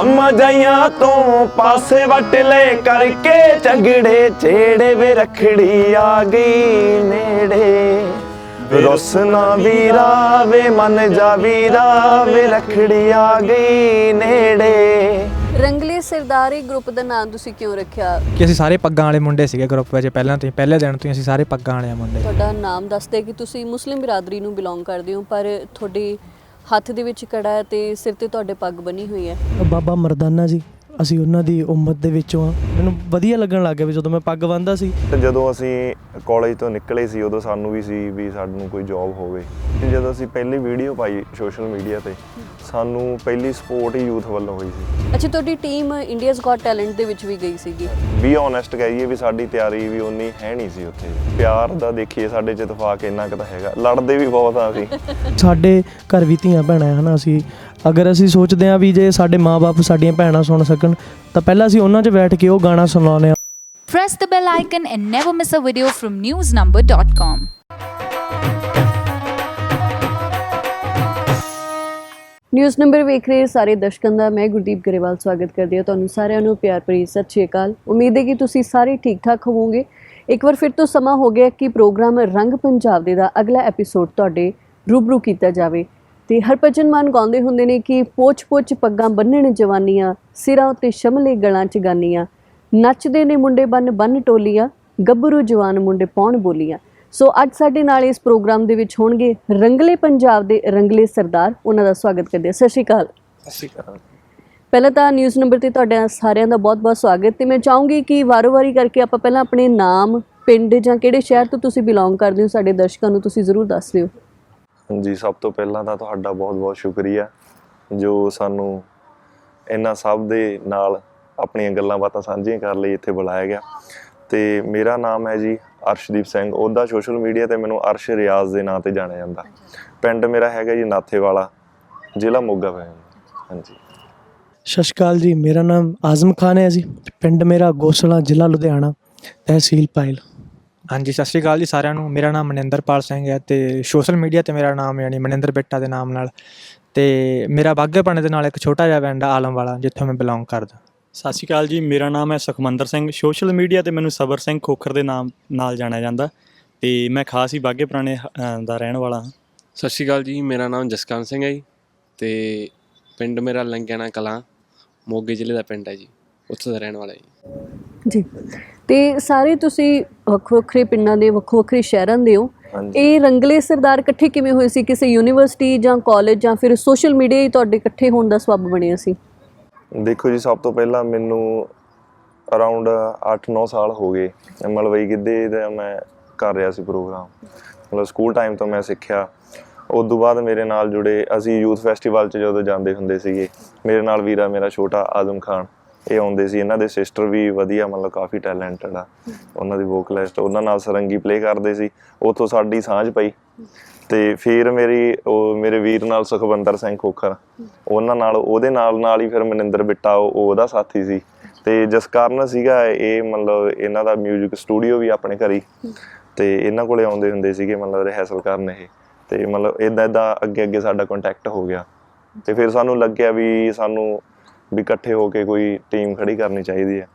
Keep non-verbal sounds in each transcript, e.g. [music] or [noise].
ਅੰਮਾ ਜਾਈਆਂ ਤੋਂ ਪਾਸੇ ਵੱਟ ਲੈ ਕਰਕੇ ਝਗੜੇ ਛੇੜੇ ਵੇ ਰਖੜੀ ਆ ਗਈ ਨੇੜੇ। ਰੋਸਨਾ ਵੀਰਾ ਵੇ ਮਨ ਜਾ ਵੀਰਾ ਵੇ ਰਖੜੀ ਆ ਗਈ ਨੇੜੇ। ਰੰਗਲੇ ਸਰਦਾਰੀ ਗਰੁੱਪ ਦਾ ਨਾਮ ਤੁਸੀਂ ਕਿਉਂ ਰੱਖਿਆ? ਕਿ ਅਸੀਂ ਸਾਰੇ ਪੱਗਾਂ ਵਾਲੇ ਮੁੰਡੇ ਸੀਗੇ ਗਰੁੱਪ ਵਿੱਚ ਪਹਿਲਾਂ ਤੋਂ ਹੀ ਪਹਿਲੇ ਦਿਨ ਤੋਂ ਹੀ ਅਸੀਂ ਸਾਰੇ ਪੱਗਾਂ ਵਾਲੇ ਆ ਮੁੰਡੇ। ਤੁਹਾਡਾ ਨਾਮ ਦੱਸਦੇ ਕਿ ਤੁਸੀਂ ਮੁਸਲਿਮ ਬਿਰਾਦਰੀ ਨੂੰ ਬਿਲੋਂਗ ਕਰਦੇ ਹੋ ਪਰ ਤੁਹਾਡੇ ਹੱਥ ਦੇ ਵਿੱਚ ਕੜਾ ਹੈ ਤੇ ਸਿਰ ਤੇ ਤੁਹਾਡੇ ਪੱਗ ਬਣੀ ਹੋਈ ਹੈ। ਬਾਬਾ ਮਰਦਾਨਾ ਜੀ। ਅਸੀਂ ਉਹਨਾਂ ਦੀ ਉਮਤ ਦੇ ਵਿੱਚੋਂ ਆ। ਮੈਨੂੰ ਵਧੀਆ ਲੱਗਣ ਲੱਗ ਗਿਆ ਵੀ ਜਦੋਂ ਮੈਂ ਪੱਗ ਬੰਨਦਾ ਸੀ। ਤੇ ਜਦੋਂ ਅਸੀਂ ਕਾਲਜ ਤੋਂ ਨਿਕਲੇ ਸੀ ਉਦੋਂ ਸਾਨੂੰ ਵੀ ਸੀ ਵੀ ਸਾਨੂੰ ਕੋਈ ਜੌਬ ਹੋਵੇ। ਤੇ ਜਦੋਂ ਅਸੀਂ ਪਹਿਲੀ ਵੀਡੀਓ ਪਾਈ ਸੋਸ਼ਲ ਮੀਡੀਆ ਤੇ ਸਾਨੂੰ ਪਹਿਲੀ ਸਪੋਰਟ ਹੀ ਯੂਥ ਵੱਲੋਂ ਹੋਈ ਸੀ। ਅੱਛਾ ਤੁਹਾਡੀ ਟੀਮ ਇੰਡੀਆਜ਼ ਗॉट ਟੈਲੈਂਟ ਦੇ ਵਿੱਚ ਵੀ ਗਈ ਸੀਗੀ। ਵੀ ਓਨੈਸਟ ਕਹੀਏ ਵੀ ਸਾਡੀ ਤਿਆਰੀ ਵੀ ਉਨੀ ਹੈ ਨਹੀਂ ਸੀ ਉੱਥੇ। ਪਿਆਰ ਦਾ ਦੇਖੀਏ ਸਾਡੇ ਚ ਇਤਫਾਕ ਇੰਨਾ ਕੁ ਤਾਂ ਹੈਗਾ। ਲੜਦੇ ਵੀ ਬਹੁਤ ਆ ਅਸੀਂ। [laughs] ਸਾਡੇ ਘਰ ਵੀ ਧੀਆਂ ਭੈਣਾਂ ਹਨਾ ਅਸੀਂ ਅਗਰ ਅਸੀਂ ਸੋਚਦੇ ਹਾਂ ਵੀ ਜੇ ਸਾਡੇ ਮਾਪੇ ਸਾਡੀਆਂ ਭੈਣਾਂ ਸੁਣ ਸਕਣ ਤਾਂ ਪਹਿਲਾਂ ਅਸੀਂ ਉਹਨਾਂ 'ਚ ਬੈਠ ਕੇ ਉਹ ਗਾਣਾ ਸੁਣਾਉਂਦੇ ਹਾਂ। Press the bell icon and never miss a video from newsnumber.com. News number ਵੇਖ ਰਹੇ ਸਾਰੇ ਦਰਸ਼ਕਾਂ ਦਾ ਮੈਂ ਗੁਰਦੀਪ ਗਰੇਵਾਲ ਸਵਾਗਤ ਕਰਦੀ ਹਾਂ ਤੁਹਾਨੂੰ ਸਾਰਿਆਂ ਨੂੰ ਪਿਆਰ ਭਰੀ ਸਤਿ ਸ਼੍ਰੀ ਅਕਾਲ। ਉਮੀਦ ਹੈ ਕਿ ਤੁਸੀਂ ਸਾਰੇ ਠੀਕ ਠਾਕ ਹੋਵੋਗੇ। ਇੱਕ ਵਾਰ ਫਿਰ ਤੋਂ ਸਮਾਂ ਹੋ ਗਿਆ ਕਿ ਪ੍ਰੋਗਰਾਮ ਰੰਗ ਪੰਜਾਬ ਦੇ ਦਾ ਅਗਲਾ ਐਪੀਸੋਡ ਤੁਹਾਡੇ ਰੂਬਰੂ ਕੀਤਾ ਜਾਵੇ। ਤੇ ਹਰਭਜਨ ਮਾਨ ਗਾਉਂਦੇ ਹੁੰਦੇ ਨੇ ਕਿ ਪੋਚ-ਪੋਚ ਪੱਗਾਂ ਬੰਨਣ ਜਵਾਨੀਆਂ ਸਿਰਾਂ ਉੱਤੇ ਸ਼ਮਲੇ ਗਲਾਂ ਚ ਗਾਨੀਆਂ। ਨੱਚਦੇ ਨੇ ਮੁੰਡੇ ਬੰਨ ਬੰਨ ਟੋਲੀਆਂ ਗੱਭਰੂ ਜਵਾਨ ਮੁੰਡੇ ਪਾਉਣ ਬੋਲੀਆਂ। ਸੋ ਅੱਜ ਸਾਡੇ ਨਾਲ ਇਸ ਪ੍ਰੋਗਰਾਮ ਦੇ ਵਿੱਚ ਹੋਣਗੇ ਰੰਗਲੇ ਪੰਜਾਬ ਦੇ ਰੰਗਲੇ ਸਰਦਾਰ। ਉਹਨਾਂ ਦਾ ਸਵਾਗਤ ਕਰਦੇ ਹਾਂ। ਸਤਿ ਸ਼੍ਰੀ ਅਕਾਲ। ਪਹਿਲਾਂ ਤਾਂ ਨਿਊਜ਼ ਨੰਬਰ ਤੇ ਤੁਹਾਡਾ ਸਾਰਿਆਂ ਦਾ ਬਹੁਤ-ਬਹੁਤ ਸਵਾਗਤ ਤੇ ਮੈਂ ਚਾਹੂੰਗੀ ਕਿ ਵਾਰੋ-ਵਾਰੀ ਕਰਕੇ ਆਪਾਂ ਪਹਿਲਾਂ ਆਪਣੇ ਨਾਮ ਪਿੰਡ ਜਾਂ ਕਿਹੜੇ ਸ਼ਹਿਰ ਤੋਂ ਤੁਸੀਂ ਬਿਲੋਂਗ ਕਰਦੇ ਹੋ ਸਾਡੇ ਦਰਸ਼ਕਾਂ ਨੂੰ ਤੁਸੀਂ ਜ਼ਰੂਰ ਦੱਸ ਦਿਓ। ਜੀ ਸਭ ਤੋਂ ਪਹਿਲਾਂ ਤਾਂ ਤੁਹਾਡਾ ਬਹੁਤ-ਬਹੁਤ ਸ਼ੁਕਰੀਆ ਜੋ ਸਾਨੂੰ ਇਹਨਾਂ ਸਭ ਦੇ ਨਾਲ ਆਪਣੀਆਂ ਗੱਲਾਂ ਬਾਤਾਂ ਸਾਂਝੀਆਂ ਕਰਨ ਲਈ ਇੱਥੇ ਬੁਲਾਇਆ ਗਿਆ। ਤੇ ਮੇਰਾ ਨਾਮ ਹੈ ਜੀ ਅਰਸ਼ਦੀਪ ਸਿੰਘ ਉਹਦਾ ਸੋਸ਼ਲ ਮੀਡੀਆ ਤੇ ਮੈਨੂੰ ਅਰਸ਼ ਰਿਆਜ਼ ਦੇ ਨਾਂ ਤੇ ਜਾਣਿਆ ਜਾਂਦਾ। ਪਿੰਡ ਮੇਰਾ ਹੈਗਾ ਜੀ ਨਾਥੇਵਾਲਾ ਜ਼ਿਲ੍ਹਾ ਮੋਗਾ ਪੈ ਜਾਂਦਾ। ਹਾਂਜੀ। ਸਤਿ ਸ਼੍ਰੀ ਅਕਾਲ ਜੀ ਮੇਰਾ ਨਾਮ ਆਜ਼ਮ ਖਾਨ ਹੈ ਜੀ ਪਿੰਡ ਮੇਰਾ ਗੋਸਲਾ ਜ਼ਿਲ੍ਹਾ ਲੁਧਿਆਣਾ ਤਹਿਸੀਲ ਪਾਇਲ। ਹਾਂਜੀ ਸਤਿ ਸ਼੍ਰੀ ਅਕਾਲ ਜੀ ਸਾਰਿਆਂ ਨੂੰ। ਮੇਰਾ ਨਾਮ ਮਨਿੰਦਰਪਾਲ ਸਿੰਘ ਹੈ ਤੇ ਸੋਸ਼ਲ ਮੀਡੀਆ ਤੇ ਮੇਰਾ ਨਾਮ ਯਾਨੀ ਮਨਿੰਦਰ ਬਿੱਟਾ ਦੇ ਨਾਮ ਨਾਲ ਤੇ ਮੇਰਾ ਬਾਗੇਪਣੇ ਦੇ ਨਾਲ ਇੱਕ ਛੋਟਾ ਜਿਹਾ ਪਿੰਡ ਆ ਆਲਮ ਵਾਲਾ ਜਿੱਥੋਂ ਮੈਂ ਬਿਲੋਂਗ ਕਰਦਾ। ਸਤਿ ਸ਼੍ਰੀ ਅਕਾਲ ਜੀ ਮੇਰਾ ਨਾਮ ਹੈ ਸੁਖਮੰਦਰ ਸਿੰਘ। ਸੋਸ਼ਲ ਮੀਡੀਆ ਤੇ ਮੈਨੂੰ ਸਬਰ ਸਿੰਘ ਖੋਖਰ ਦੇ ਨਾਮ ਨਾਲ ਜਾਣਿਆ ਜਾਂਦਾ ਤੇ ਮੈਂ ਖਾਸ ਹੀ ਬਾਗੇ ਪੁਰਾਣੇ ਦਾ ਰਹਿਣ ਵਾਲਾ ਹਾਂ। ਸਤਿ ਸ਼੍ਰੀ ਅਕਾਲ ਜੀ ਮੇਰਾ ਨਾਮ ਜਸਕਾਂਤ ਸਿੰਘ ਹੈ ਜੀ ਤੇ ਪਿੰਡ ਮੇਰਾ ਲੰਗਿਆਣਾ ਕਲਾਂ ਮੋਗੇ ਜ਼ਿਲ੍ਹੇ ਦਾ ਪਿੰਡ ਹੈ ਜੀ ਉੱਥੇ ਦਾ ਰਹਿਣ ਵਾਲਾ ਜੀ। ਜੀ। ਤੇ ਸਾਰੇ ਤੁਸੀਂ ਵੱਖੋ ਵੱਖਰੇ ਪਿੰਡਾਂ ਦੇ ਵੱਖੋ ਵੱਖਰੇ ਸ਼ਹਿਰਾਂ ਦੇ ਹੋ। ਇਹ ਰੰਗਲੇ ਸਰਦਾਰ ਇਕੱਠੇ ਕਿਵੇਂ ਹੋਏ ਸੀ? ਕਿਸੇ ਯੂਨੀਵਰਸਿਟੀ ਜਾਂ ਕਾਲਜ ਜਾਂ ਫਿਰ ਸੋਸ਼ਲ ਮੀਡੀਆ ਹੀ ਤੁਹਾਡੇ ਇਕੱਠੇ ਹੋਣ ਦਾ ਸਬਬ ਬਣਿਆ ਸੀ? ਦੇਖੋ ਜੀ ਸਭ ਤੋਂ ਪਹਿਲਾਂ ਮੈਨੂੰ ਅਰਾਊਂਡ 8-9 ਸਾਲ ਹੋ ਗਏ। ਮਲਵਈ ਗਿੱਧੇ ਦਾ ਮੈਂ ਕਰ ਰਿਹਾ ਸੀ ਪ੍ਰੋਗਰਾਮ। ਮਤਲਬ ਸਕੂਲ ਟਾਈਮ ਤੋਂ ਮੈਂ ਸਿੱਖਿਆ। ਉਸ ਤੋਂ ਬਾਅਦ ਮੇਰੇ ਨਾਲ ਜੁੜੇ ਅਸੀਂ ਯੂਥ ਫੈਸਟੀਵਲ 'ਚ ਜਦੋਂ ਜਾਂਦੇ ਹੁੰਦੇ ਸੀਗੇ ਮੇਰੇ ਨਾਲ ਵੀਰਾ ਮੇਰਾ ਛੋਟਾ ਆਜ਼ਮ ਖਾਨ। ਇਹ ਆਉਂਦੇ ਸੀ, ਇਹਨਾਂ ਦੇ ਸਿਸਟਰ ਵੀ ਵਧੀਆ, ਮਤਲਬ ਕਾਫੀ ਟੈਲੈਂਟਡ ਆ। ਉਹਨਾਂ ਦੀ ਵੋਕਲਿਸਟ ਉਹਨਾਂ ਨਾਲ ਸਰੰਗੀ ਪਲੇ ਕਰਦੇ ਸੀ। ਉੱਥੋਂ ਸਾਡੀ ਸਾਂਝ ਪਈ। ਤੇ ਫਿਰ ਮੇਰੀ, ਉਹ ਮੇਰੇ ਵੀਰ ਨਾਲ ਸੁਖਵੰਦਰ ਸਿੰਘ ਖੋਖਰ, ਉਹਨਾਂ ਨਾਲ, ਉਹਦੇ ਨਾਲ ਨਾਲ ਹੀ ਫਿਰ ਮਨਿੰਦਰ ਬਿੱਟਾ ਉਹਦਾ ਸਾਥੀ ਸੀ। ਤੇ ਜਿਸ ਕਾਰਨ ਸੀਗਾ ਇਹ, ਮਤਲਬ ਇਹਨਾਂ ਦਾ 뮤직 ਸਟੂਡੀਓ ਵੀ ਆਪਣੇ ਘਰ ਤੇ ਇਹਨਾਂ ਕੋਲੇ ਆਉਂਦੇ ਹੁੰਦੇ ਸੀਗੇ, ਮਤਲਬ ਰਿਹਰਸਲ ਕਰਨ ਇਹ। ਤੇ ਮਤਲਬ ਇਦਾਂ ਇਦਾਂ ਅੱਗੇ ਅੱਗੇ ਸਾਡਾ ਕੰਟੈਕਟ ਹੋ ਗਿਆ। ਤੇ ਫਿਰ ਸਾਨੂੰ ਲੱਗਿਆ ਵੀ ਸਾਨੂੰ ਵੀ ਇਕੱਠੇ ਹੋ ਕੇ ਕੋਈ ਟੀਮ ਖੜੀ ਕਰਨੀ ਚਾਹੀਦੀ ਹੈ।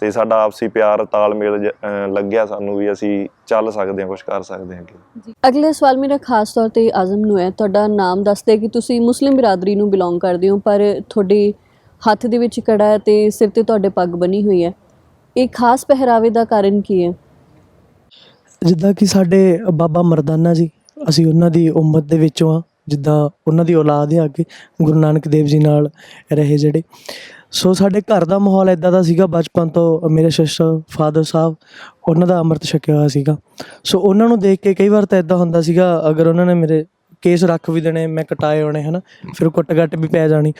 ਤੇ ਸਾਡਾ ਆਪਸੀ ਪਿਆਰ ਤਾਲਮੇਲ ਲੱਗਿਆ ਸਾਨੂੰ ਵੀ ਅਸੀਂ ਚੱਲ ਸਕਦੇ ਹਾਂ ਕੁਝ ਕਰ ਸਕਦੇ ਹਾਂ ਅੱਗੇ। ਅਗਲਾ ਸਵਾਲ ਮੇਰਾ ਖਾਸ ਤੌਰ ਤੇ ਆਜ਼ਮ ਨੂੰ ਹੈ। ਤੁਹਾਡਾ ਨਾਮ ਦੱਸਦੇ ਕਿ ਤੁਸੀਂ ਮੁਸਲਿਮ ਬਿਰਾਦਰੀ ਨੂੰ ਬਿਲੋਂਗ ਕਰਦੇ ਹੋ ਪਰ ਤੁਹਾਡੇ ਹੱਥ ਦੇ ਵਿੱਚ ਕੜਾ ਹੈ ਤੇ ਸਿਰ ਤੇ ਤੁਹਾਡੇ ਪੱਗ ਬਣੀ ਹੋਈ ਹੈ। ਇਹ ਖਾਸ ਪਹਿਰਾਵੇ ਦਾ ਕਾਰਨ ਕੀ ਹੈ? ਜਿੱਦਾਂ ਕਿ ਸਾਡੇ ਬਾਬਾ ਮਰਦਾਨਾ ਜੀ ਅਸੀਂ ਉਹਨਾਂ ਦੀ ਉਮਤ ਦੇ ਵਿੱਚੋਂ ਆ ਜਿੱਦਾਂ ਉਹਨਾਂ ਦੀ ਔਲਾਦ ਆ ਅੱਗੇ, ਗੁਰੂ ਨਾਨਕ ਦੇਵ ਜੀ ਨਾਲ ਰਹੇ ਜਿਹੜੇ। ਸੋ ਸਾਡੇ ਘਰ ਦਾ ਮਾਹੌਲ ਇਦਾਂ ਦਾ ਸੀਗਾ, ਬਚਪਨ ਤੋਂ ਮੇਰੇ ਸਿਸਟਰ ਫਾਦਰ ਸਾਹਿਬ, ਉਹਨਾਂ ਦਾ ਅੰਮ੍ਰਿਤ ਛਕਿਆ ਹੋਇਆ ਸੀਗਾ। ਸੋ ਉਹਨਾਂ ਨੂੰ ਦੇਖ ਕੇ ਕਈ ਵਾਰ ਤਾਂ ਇਦਾਂ ਹੁੰਦਾ ਸੀਗਾ, ਅਗਰ ਉਹਨਾਂ ਨੇ ਮੇਰੇ ਕੇਸ ਰੱਖ ਵੀ ਦੇਣੇ, ਮੈਂ ਕਟਾਏ ਹੋਣੇ, ਹਨਾ, ਫਿਰ ਕੁੱਟ-ਗੱਟ ਵੀ ਪੈ ਜਾਣੀ।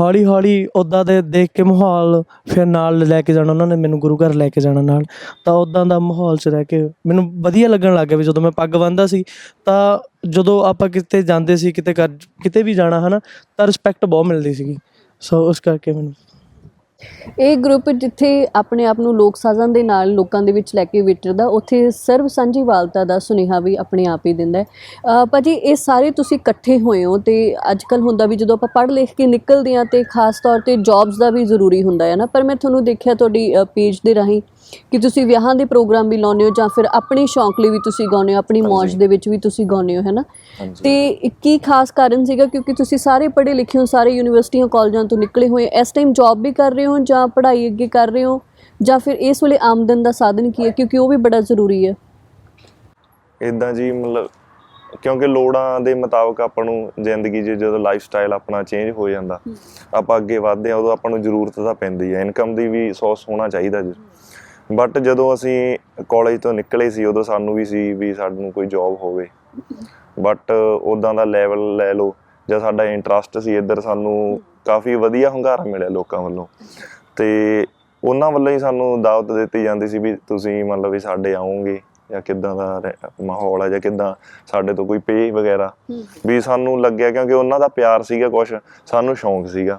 ਹੌਲੀ ਹੌਲੀ ਉਦਾਂ ਦੇ ਦੇਖ ਕੇ ਮਾਹੌਲ ਫਿਰ ਨਾਲ ਲੈ ਕੇ ਜਾਣਾ, ਉਹਨਾਂ ਨੇ ਮੈਨੂੰ ਗੁਰੂ ਘਰ ਲੈ ਕੇ ਜਾਣਾ ਨਾਲ। ਤਾਂ ਉਦਾਂ ਦਾ ਮਾਹੌਲ 'ਚ ਰਹਿ ਕੇ ਮੈਨੂੰ ਵਧੀਆ ਲੱਗਣ ਲੱਗ ਗਿਆ ਵੀ ਜਦੋਂ ਮੈਂ ਪੱਗ ਬੰਨਦਾ ਸੀ, ਤਾਂ ਜਦੋਂ ਆਪਾਂ ਕਿਤੇ ਜਾਂਦੇ ਸੀ, ਕਿਤੇ ਕਰ ਕਿਤੇ ਵੀ ਜਾਣਾ, ਹਨਾ, ਤਾਂ ਰਿਸਪੈਕਟ ਬਹੁਤ ਮਿਲਦੀ ਸੀਗੀ। ਸੋ ਉਸ ਕਰਕੇ ਮੈਨੂੰ ਇਹ ਗਰੁੱਪ ਜਿੱਥੇ ਆਪਣੇ ਆਪ ਨੂੰ ਲੋਕ ਸਾਜ਼ਾਂ ਦੇ ਨਾਲ ਲੋਕਾਂ ਦੇ ਵਿੱਚ ਲੈ ਕੇ ਵਿਚਰਦਾ ਉੱਥੇ ਸਰਬ ਸਾਂਝੀਵਾਲਤਾ ਦਾ ਸੁਨੇਹਾ ਵੀ ਆਪਣੇ ਆਪ ਹੀ ਦਿੰਦਾ ਹੈ। ਭਾਜੀ, ਇਹ ਸਾਰੇ ਤੁਸੀਂ ਇਕੱਠੇ ਹੋਏ ਹੋ ਤੇ ਅੱਜ ਕੱਲ ਹੁੰਦਾ ਵੀ ਜਦੋਂ ਆਪਾਂ ਪੜ੍ਹ ਲਿਖ ਕੇ ਨਿਕਲਦੇ ਹਾਂ ਤੇ ਖਾਸ ਤੌਰ ਤੇ ਜੌਬਸ ਦਾ ਵੀ ਜ਼ਰੂਰੀ ਹੁੰਦਾ ਹੈ ਨਾ। ਪਰ ਮੈਂ ਤੁਹਾਨੂੰ ਦੇਖਿਆ ਤੁਹਾਡੀ ਪੇਜ ਦੇ ਰਾਹੀਂ ਕਿ ਤੁਸੀਂ ਵਿਆਹਾਂ ਦੇ ਪ੍ਰੋਗਰਾਮ ਵੀ ਲਾਉਂਦੇ ਹੋ ਜਾਂ ਫਿਰ ਆਪਣੇ ਸ਼ੌਂਕ ਲਈ ਵੀ ਤੁਸੀਂ ਗਾਉਂਦੇ ਹੋ ਆਪਣੀ ਮੌਜ। ਦੇ ਵਿੱਚ ਵੀ ਤੁਸੀਂ ਗਾਉਂਦੇ ਹੋ ਹੈ ਨਾ ਹਾਂਜੀ। ਤੇ ਕੀ ਖਾਸ ਕਾਰਨ ਸੀਗਾ ਕਿਉਂਕਿ ਤੁਸੀਂ ਸਾਰੇ ਪੜ੍ਹੇ ਲਿਖੇ ਹੋ ਸਾਰੇ ਯੂਨੀਵਰਸਿਟੀਆਂ ਕਾਲਜਾਂ ਤੋਂ ਨਿਕਲੇ ਹੋਏ ਇਸ ਟਾਈਮ ਜੌਬ ਵੀ ਕਰ ਰਹੇ ਹੋ ਜਾਂ ਪੜ੍ਹਾਈ ਅੱਗੇ ਕਰ ਰਹੇ ਹੋ? ਜਾਂ ਫਿਰ ਇਸ ਵੇਲੇ ਆਮਦਨ ਦਾ ਸਾਧਨ ਕੀ ਹੈ? ਕਿਉਂਕਿ ਉਹ ਵੀ ਬੜਾ ਜ਼ਰੂਰੀ ਹੈ। ਇਦਾਂ ਜੀ ਮਤਲਬ ਕਿਉਂਕਿ ਲੋੜਾਂ ਦੇ ਮੁਤਾਬਕ ਆਪਾਂ ਨੂੰ ਜ਼ਿੰਦਗੀ 'ਚ ਜਦੋਂ ਲਾਈਫ ਸਟਾਈਲ ਆਪਣਾ ਚੇਂਜ ਹੋ ਜਾਂਦਾ ਆਪਾਂ ਅੱਗੇ ਵਧਦੇ ਆ ਉਦੋਂ ਆਪਾਂ ਨੂੰ ਜ਼ਰੂਰਤ ਤਾਂ ਪੈਂਦੀ ਹੈ। ਇਨਕਮ ਦੀ ਵੀ ਸੋਰਸ ਹੋਣਾ ਚਾਹੀਦਾ ਜੀ। ਬਟ ਜਦੋਂ ਅਸੀਂ ਕਾਲਜ ਤੋਂ ਨਿਕਲੇ ਸੀ ਉਦੋਂ ਸਾਨੂੰ ਵੀ ਸੀ ਵੀ ਸਾਨੂੰ ਕੋਈ ਜੌਬ ਹੋਵੇ। ਬਟ ਉਦਾਂ ਦਾ ਲੈਵਲ ਲੈ ਲਓ ਜਾਂ ਸਾਡਾ ਇੰਟਰਸਟ ਸੀ ਇੱਧਰ ਸਾਨੂੰ ਕਾਫੀ ਵਧੀਆ ਹੁੰਗਾਰਾ ਮਿਲਿਆ ਲੋਕਾਂ ਵੱਲੋਂ। ਤੇ ਉਹਨਾਂ ਵੱਲੋਂ ਹੀ ਸਾਨੂੰ ਦਾਵਤ ਦਿੱਤੀ ਜਾਂਦੀ ਸੀ ਵੀ ਤੁਸੀਂ ਮਤਲਬ ਵੀ ਸਾਡੇ ਆਓਗੇ ਜਾਂ ਕਿੱਦਾਂ ਦਾ ਮਾਹੌਲ ਹੈ ਜਾਂ ਕਿੱਦਾਂ ਸਾਡੇ ਤੋਂ ਕੋਈ ਪੇ ਵਗੈਰਾ। ਵੀ ਸਾਨੂੰ ਲੱਗਿਆ ਕਿਉਂਕਿ ਉਹਨਾਂ ਦਾ ਪਿਆਰ ਸੀਗਾ ਕੁਝ ਸਾਨੂੰ ਸ਼ੌਂਕ ਸੀਗਾ।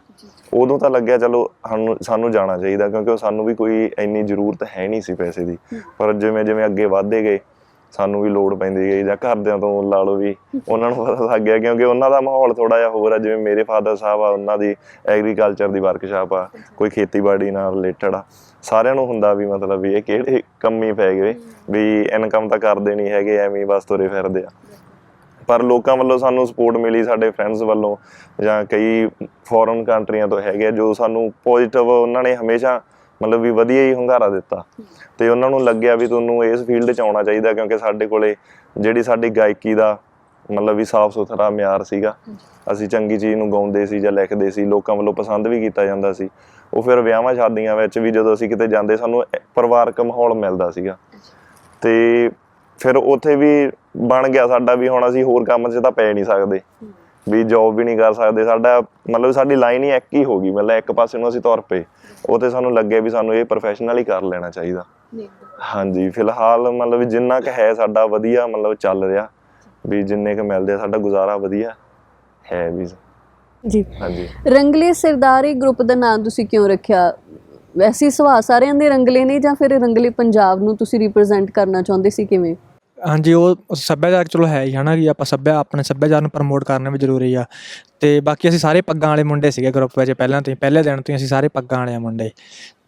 ਉਦੋਂ ਤਾਂ ਲੱਗਿਆ ਚਲੋ ਸਾਨੂੰ ਸਾਨੂੰ ਜਾਣਾ ਚਾਹੀਦਾ ਕਿਉਂਕਿ ਉਹ ਸਾਨੂੰ ਵੀ ਕੋਈ ਇੰਨੀ ਜ਼ਰੂਰਤ ਹੈ ਨਹੀਂ ਸੀ ਪੈਸੇ ਦੀ। ਪਰ ਜਿਵੇਂ ਜਿਵੇਂ ਅੱਗੇ ਵਧਦੇ ਗਏ ਸਾਨੂੰ ਵੀ ਲੋੜ ਪੈਂਦੀ ਗਈ ਜਾਂ ਘਰਦਿਆਂ ਤੋਂ ਲਾ ਲਓ ਵੀ ਉਹਨਾਂ ਨੂੰ ਪਤਾ ਲੱਗ ਗਿਆ ਕਿਉਂਕਿ ਉਹਨਾਂ ਦਾ ਮਾਹੌਲ ਥੋੜਾ ਜਿਹਾ ਹੋਰ ਆ ਜਿਵੇਂ ਮੇਰੇ ਫਾਦਰ ਸਾਹਿਬ ਆ ਉਹਨਾਂ ਦੀ ਐਗਰੀਕਲਚਰ ਦੀ ਵਰਕਸ਼ਾਪ ਆ ਕੋਈ ਖੇਤੀਬਾੜੀ ਨਾਲ ਰਿਲੇਟਡ ਆ। ਸਾਰਿਆਂ ਨੂੰ ਹੁੰਦਾ ਵੀ ਮਤਲਬ ਵੀ ਇਹ ਕਿਹੜੇ ਕੰਮੀ ਪੈ ਗਏ ਵੀ ਇਨਕਮ ਤਾਂ ਕਰਦੇ ਨਹੀਂ ਹੈਗੇ ਐਵੇਂ ਹੀ ਬਸ ਤੁਰੇ ਫਿਰਦੇ ਆ। ਪਰ ਲੋਕਾਂ ਵੱਲੋਂ ਸਾਨੂੰ ਸਪੋਰਟ ਮਿਲੀ ਸਾਡੇ ਫਰੈਂਡਸ ਵੱਲੋਂ ਜਾਂ ਕਈ ਫੋਰਨ ਕੰਟਰੀਆਂ ਤੋਂ ਹੈਗੇ ਆ ਜੋ ਸਾਨੂੰ ਪੋਜ਼ਿਟਿਵ ਉਹਨਾਂ ਨੇ ਹਮੇਸ਼ਾ ਮਤਲਬ ਵੀ ਵਧੀਆ ਹੀ ਹੁੰਗਾਰਾ ਦਿੱਤਾ। ਤੇ ਉਹਨਾਂ ਨੂੰ ਲੱਗਿਆ ਵੀ ਤੁਹਾਨੂੰ ਇਸ ਫੀਲਡ 'ਚ ਆਉਣਾ ਚਾਹੀਦਾ ਕਿਉਂਕਿ ਸਾਡੇ ਕੋਲੇ ਜਿਹੜੀ ਸਾਡੀ ਗਾਇਕੀ ਦਾ ਮਤਲਬ ਵੀ ਸਾਫ਼ ਸੁਥਰਾ ਮਿਆਰ ਸੀਗਾ, ਅਸੀਂ ਚੰਗੀ ਚੀਜ਼ ਨੂੰ ਗਾਉਂਦੇ ਸੀ ਜਾਂ ਲਿਖਦੇ ਸੀ, ਲੋਕਾਂ ਵੱਲੋਂ ਪਸੰਦ ਵੀ ਕੀਤਾ ਜਾਂਦਾ ਸੀ। ਉਹ ਫਿਰ ਵਿਆਹਾਂ ਸ਼ਾਦੀਆਂ ਵਿੱਚ ਵੀ ਜਦੋਂ ਅਸੀਂ ਕਿਤੇ ਜਾਂਦੇ ਸਾਨੂੰ ਪਰਿਵਾਰਕ ਮਾਹੌਲ ਮਿਲਦਾ ਸੀਗਾ। ਤੇ ਫਿਰ ਉੱਥੇ ਵੀ ਬਣ ਗਿਆ ਸਾਡਾ ਵੀ ਹੁਣ ਅਸੀਂ ਹੋਰ ਕੰਮ 'ਚ ਤਾਂ ਪੈ ਨਹੀਂ ਸਕਦੇ। ਵੀ ਜੌਬ ਵੀ ਨਹੀਂ ਕਰ ਸਕਦੇ। ਸਾਡਾ ਮਤਲਬ ਸਾਡੀ ਲਾਈਨ ਹੀ ਇੱਕ ਹੀ ਹੋ ਗਈ। ਮਤਲਬ ਇੱਕ ਪਾਸੇ ਨੂੰ ਅਸੀਂ ਤੁਰ ਪਏ। ਉਹ ਤੇ ਸਾਨੂੰ ਲੱਗਿਆ ਵੀ ਸਾਨੂੰ ਇਹ ਪ੍ਰੋਫੈਸ਼ਨਲ ਹੀ ਕਰ ਲੈਣਾ ਚਾਹੀਦਾ। ਹਾਂਜੀ ਫਿਲਹਾਲ ਮਤਲਬ ਜਿੰਨਾ ਕੁ ਹੈ ਸਾਡਾ ਵਧੀਆ ਮਤਲਬ ਚੱਲ ਰਿਹਾ। ਵੀ ਜਿੰਨੇ ਕੁ ਮਿਲਦੇ ਸਾਡਾ ਗੁਜ਼ਾਰਾ ਵਧੀਆ ਹੈ ਵੀ। ਜੀ। ਹਾਂਜੀ। ਰੰਗਲੇ ਸਰਦਾਰੀ ਗਰੁੱਪ ਦਾ ਨਾਮ ਤੁਸੀਂ ਕਿਉਂ ਰੱਖਿਆ? ਵੈਸੇ ਸੁਭਾਅ ਸਾਰਿਆਂ ਦੇ ਰੰਗਲੇ ਨੇ ਜਾਂ ਫਿਰ ਰੰਗਲੇ ਪੰਜਾਬ ਨੂੰ ਤੁਸੀਂ ਰਿਪਰੈਜ਼ੈਂਟ ਕਰਨਾ ਚਾਹੁੰਦੇ ਸੀ ਕਿਵੇਂ? ਹਾਂਜੀ, ਉਹ ਸੱਭਿਆਚਾਰ ਚਲੋ ਹੈ ਹੀ ਹਨਾ ਕਿ ਆਪਾਂ ਸੱਭਿਆ, ਆਪਣੇ ਸੱਭਿਆਚਾਰ ਨੂੰ ਪ੍ਰਮੋਟ ਕਰਨਾ ਵੀ ਜ਼ਰੂਰੀ ਆ। ਤੇ ਬਾਕੀ ਅਸੀਂ ਸਾਰੇ ਪੱਗਾਂ ਵਾਲੇ ਮੁੰਡੇ ਸੀਗੇ ਗਰੁੱਪ ਵਿੱਚ ਪਹਿਲਾਂ ਤੋਂ ਹੀ, ਪਹਿਲੇ ਦਿਨ ਤੋਂ ਹੀ ਅਸੀਂ ਸਾਰੇ ਪੱਗਾਂ ਵਾਲੇ ਆ ਮੁੰਡੇ।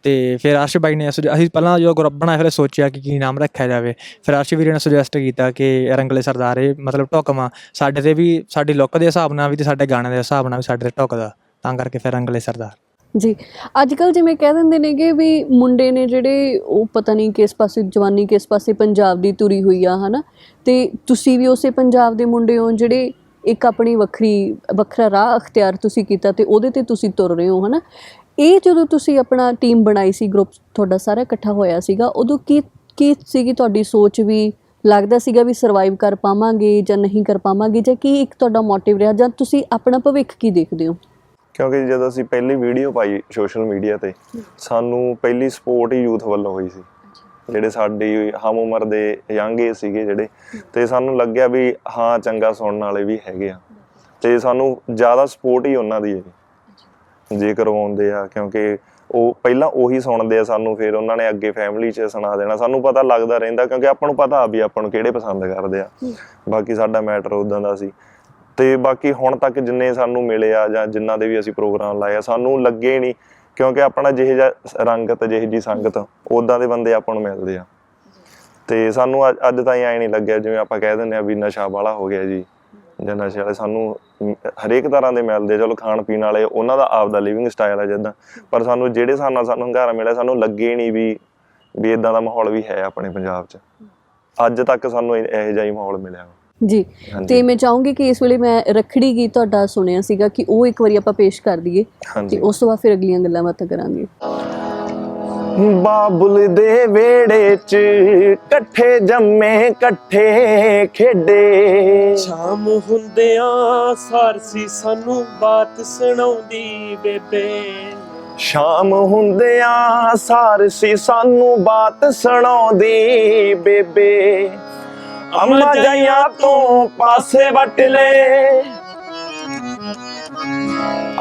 ਤੇ ਫਿਰ ਅਰਸ਼ ਬਾਈ ਨੇ ਅਸੀਂ ਪਹਿਲਾਂ ਜਦੋਂ ਗਰੁੱਪ ਬਣਾਇਆ, ਫਿਰ ਸੋਚਿਆ ਕਿ ਕੀ ਨਾਮ ਰੱਖਿਆ ਜਾਵੇ। ਫਿਰ ਅਰਸ਼ ਵੀਰੇ ਨੇ ਸੁਜੈਸਟ ਕੀਤਾ ਕਿ ਰੰਗਲੇ ਸਰਦਾਰੇ, ਮਤਲਬ ਢੁਕਵਾਂ, ਸਾਡੇ ਤੇ ਵੀ, ਸਾਡੀ ਲੁੱਕ ਦੇ ਹਿਸਾਬ ਨਾਲ ਵੀ ਤੇ ਸਾਡੇ ਗਾਣੇ ਦੇ ਹਿਸਾਬ ਨਾਲ ਵੀ ਸਾਡੇ ਤੇ ਢੁਕਦਾ। ਤਾਂ ਕਰਕੇ ਫਿਰ ਰੰਗਲੇ ਸਰਦਾਰ। ਜੀ। ਅੱਜ ਕੱਲ ਜਿਵੇਂ ਕਹਿ ਦਿੰਦੇ ਨੇਗੇ ਵੀ ਮੁੰਡੇ ਨੇ ਜਿਹੜੇ ਉਹ ਪਤਾ ਨਹੀਂ ਕਿਸ ਪਾਸੇ ਜਵਾਨੀ, ਕਿਸ ਪਾਸੇ ਪੰਜਾਬ ਦੀ ਤੁਰੀ ਹੋਈ ਆ, ਹਨਾ? ਤੇ ਤੁਸੀਂ ਵੀ ਉਸੇ ਪੰਜਾਬ ਦੇ ਮੁੰਡੇ ਹੋ ਜਿਹੜੇ ਇੱਕ ਆਪਣੀ ਵੱਖਰੀ, ਵੱਖਰਾ ਰਾਹ ਅਖਤਿਆਰ ਤੁਸੀਂ ਕੀਤਾ ਤੇ ਉਹਦੇ ਤੇ ਤੁਸੀਂ ਤੁਰ ਰਹੇ ਹੋ, ਹਨਾ? ਇਹ ਜਦੋਂ ਤੁਸੀਂ ਆਪਣਾ ਟੀਮ ਬਣਾਈ ਸੀ ਗਰੁੱਪ ਤੁਹਾਡਾ ਸਾਰਾ ਇਕੱਠਾ ਹੋਇਆ ਸੀਗਾ, ਉਦੋਂ ਕੀ ਕੀ ਸੀਗੀ ਤੁਹਾਡੀ ਸੋਚ ਵੀ? ਲੱਗਦਾ ਸੀਗਾ ਵੀ ਸਰਵਾਈਵ ਕਰ ਪਾਵਾਂਗੇ ਜਾਂ ਨਹੀਂ ਕਰ ਪਾਵਾਂਗੇ ਜਾਂ ਕੀ ਇੱਕ ਤੁਹਾਡਾ ਮੋਟਿਵ ਰਿਹਾ ਜਾਂ ਤੁਸੀਂ ਆਪਣਾ ਭਵਿੱਖ ਕੀ ਦੇਖਦੇ ਹੋ? ਕਿਉਂਕਿ ਜਦੋਂ ਅਸੀਂ ਪਹਿਲੀ ਵੀਡੀਓ ਪਾਈ ਸੋਸ਼ਲ ਮੀਡੀਆ ਤੇ ਸਾਨੂੰ ਪਹਿਲੀ ਸਪੋਰਟ ਹੀ ਯੂਥ ਵੱਲੋਂ ਹੋਈ ਸੀ। ਜਿਹੜੇ ਸਾਡੀ ਹਮ ਉਮਰ ਦੇ ਯੰਗ ਏਜ ਸੀਗੇ ਜਿਹੜੇ ਤੇ ਸਾਨੂੰ ਲੱਗਿਆ ਵੀ ਹਾਂ ਚੰਗਾ ਸੁਣਨ ਵਾਲੇ ਵੀ ਹੈਗੇ ਆ। ਤੇ ਸਾਨੂੰ ਜ਼ਿਆਦਾ ਸਪੋਰਟ ਹੀ ਉਹਨਾਂ ਦੀ ਹੈ ਜੀ। ਕਰਵਾਉਂਦੇ ਆ ਕਿਉਂਕਿ ਉਹ ਪਹਿਲਾਂ ਉਹੀ ਸੁਣਦੇ ਆ ਸਾਨੂੰ ਫਿਰ ਉਹਨਾਂ ਨੇ ਅੱਗੇ ਫੈਮਿਲੀ 'ਚ ਸੁਣਾ ਦੇਣਾ। ਸਾਨੂੰ ਪਤਾ ਲੱਗਦਾ ਰਹਿੰਦਾ ਕਿਉਂਕਿ ਆਪਾਂ ਨੂੰ ਪਤਾ ਵੀ ਆਪਾਂ ਨੂੰ ਕਿਹੜੇ ਪਸੰਦ ਕਰਦੇ ਆ। ਬਾਕੀ ਸਾਡਾ ਮੈਟਰ ਉਦਾਂ ਦਾ ਸੀ। ਤੇ ਬਾਕੀ ਹੁਣ ਤੱਕ ਜਿੰਨੇ ਸਾਨੂੰ ਮਿਲੇ ਆ ਜਾਂ ਜਿਨ੍ਹਾਂ ਦੇ ਵੀ ਅਸੀਂ ਪ੍ਰੋਗਰਾਮ ਲਾਏ ਆ, ਸਾਨੂੰ ਲੱਗੇ ਨਹੀਂ, ਕਿਉਂਕਿ ਆਪਣਾ ਜਿਹੇ ਜਿਹਾ ਰੰਗਤ, ਜਿਹੇ ਜੀ ਸੰਗਤ ਉਦਾਂ ਦੇ ਬੰਦੇ ਆਪਾਂ ਨੂੰ ਮਿਲਦੇ ਆ। ਤੇ ਸਾਨੂੰ ਅੱਜ- ਅੱਜ ਐ ਨਹੀਂ ਲੱਗਿਆ, ਜਿਵੇਂ ਆਪਾਂ ਕਹਿ ਦਿੰਦੇ ਆ ਵੀ ਨਸ਼ਾ ਵਾਲਾ ਹੋ ਗਿਆ ਜੀ, ਜਾਂ ਨਸ਼ੇ ਵਾਲੇ ਸਾਨੂੰ ਹਰੇਕ ਤਰ੍ਹਾਂ ਦੇ ਮਿਲਦੇ ਆ। ਚਲੋ ਖਾਣ ਪੀਣ ਵਾਲੇ, ਉਹਨਾਂ ਦਾ ਆਪਦਾ ਲਿਵਿੰਗ ਸਟਾਈਲ ਆ ਜਿੱਦਾਂ, ਪਰ ਸਾਨੂੰ ਜਿਹੜੇ ਹਿਸਾਬ ਨਾਲ ਸਾਨੂੰ ਹੰਗਾਰਾ ਮਿਲਿਆ, ਸਾਨੂੰ ਲੱਗੇ ਨਹੀਂ ਵੀ ਵੀ ਇਦਾਂ ਦਾ ਮਾਹੌਲ ਵੀ ਹੈ ਆਪਣੇ ਪੰਜਾਬ 'ਚ। ਅੱਜ ਤੱਕ ਸਾਨੂੰ ਇਹੋ ਜਿਹਾ ਹੀ ਮਾਹੌਲ ਮਿਲਿਆ। ਜੀ। ਤੇ ਮੈਂ ਚਾਹੂੰਗੀ ਕਿ ਇਸ ਵੇਲੇ ਮੈਂ ਰਖੜੀ ਗੀਤ ਤੁਹਾਡਾ ਸੁਣਿਆ ਸੀਗਾ ਕਿ ਉਹ ਇੱਕ ਵਾਰੀ ਆਪਾਂ ਪੇਸ਼ ਕਰ ਦਈਏ ਤੇ ਉਸ ਤੋਂ ਬਾਅਦ ਫਿਰ ਅਗਲੀਆਂ ਗੱਲਾਂ ਬਾਤਾਂ ਕਰਾਂਗੇ। ਬਾਬੁਲ ਦੇ ਵੇੜੇ 'ਚ ਇਕੱਠੇ ਜੰਮੇ ਇਕੱਠੇ ਖੇਡੇ। ਸ਼ਾਮ ਹੁੰਦਿਆਂ ਸਾਰਸੀ ਸਾਨੂੰ ਬਾਤ ਸੁਣਾਉਂਦੀ ਬੇਬੇ। ਸ਼ਾਮ ਹੁੰਦਿਆਂ ਸਾਰਸੀ ਸਾਨੂੰ ਬਾਤ ਸੁਣਾਉਂਦੀ ਬੇਬੇ। ਅੰਮਾ ਜਾਈਆਂ ਤੋਂ ਪਾਸੇ ਵਟ ਲੈ।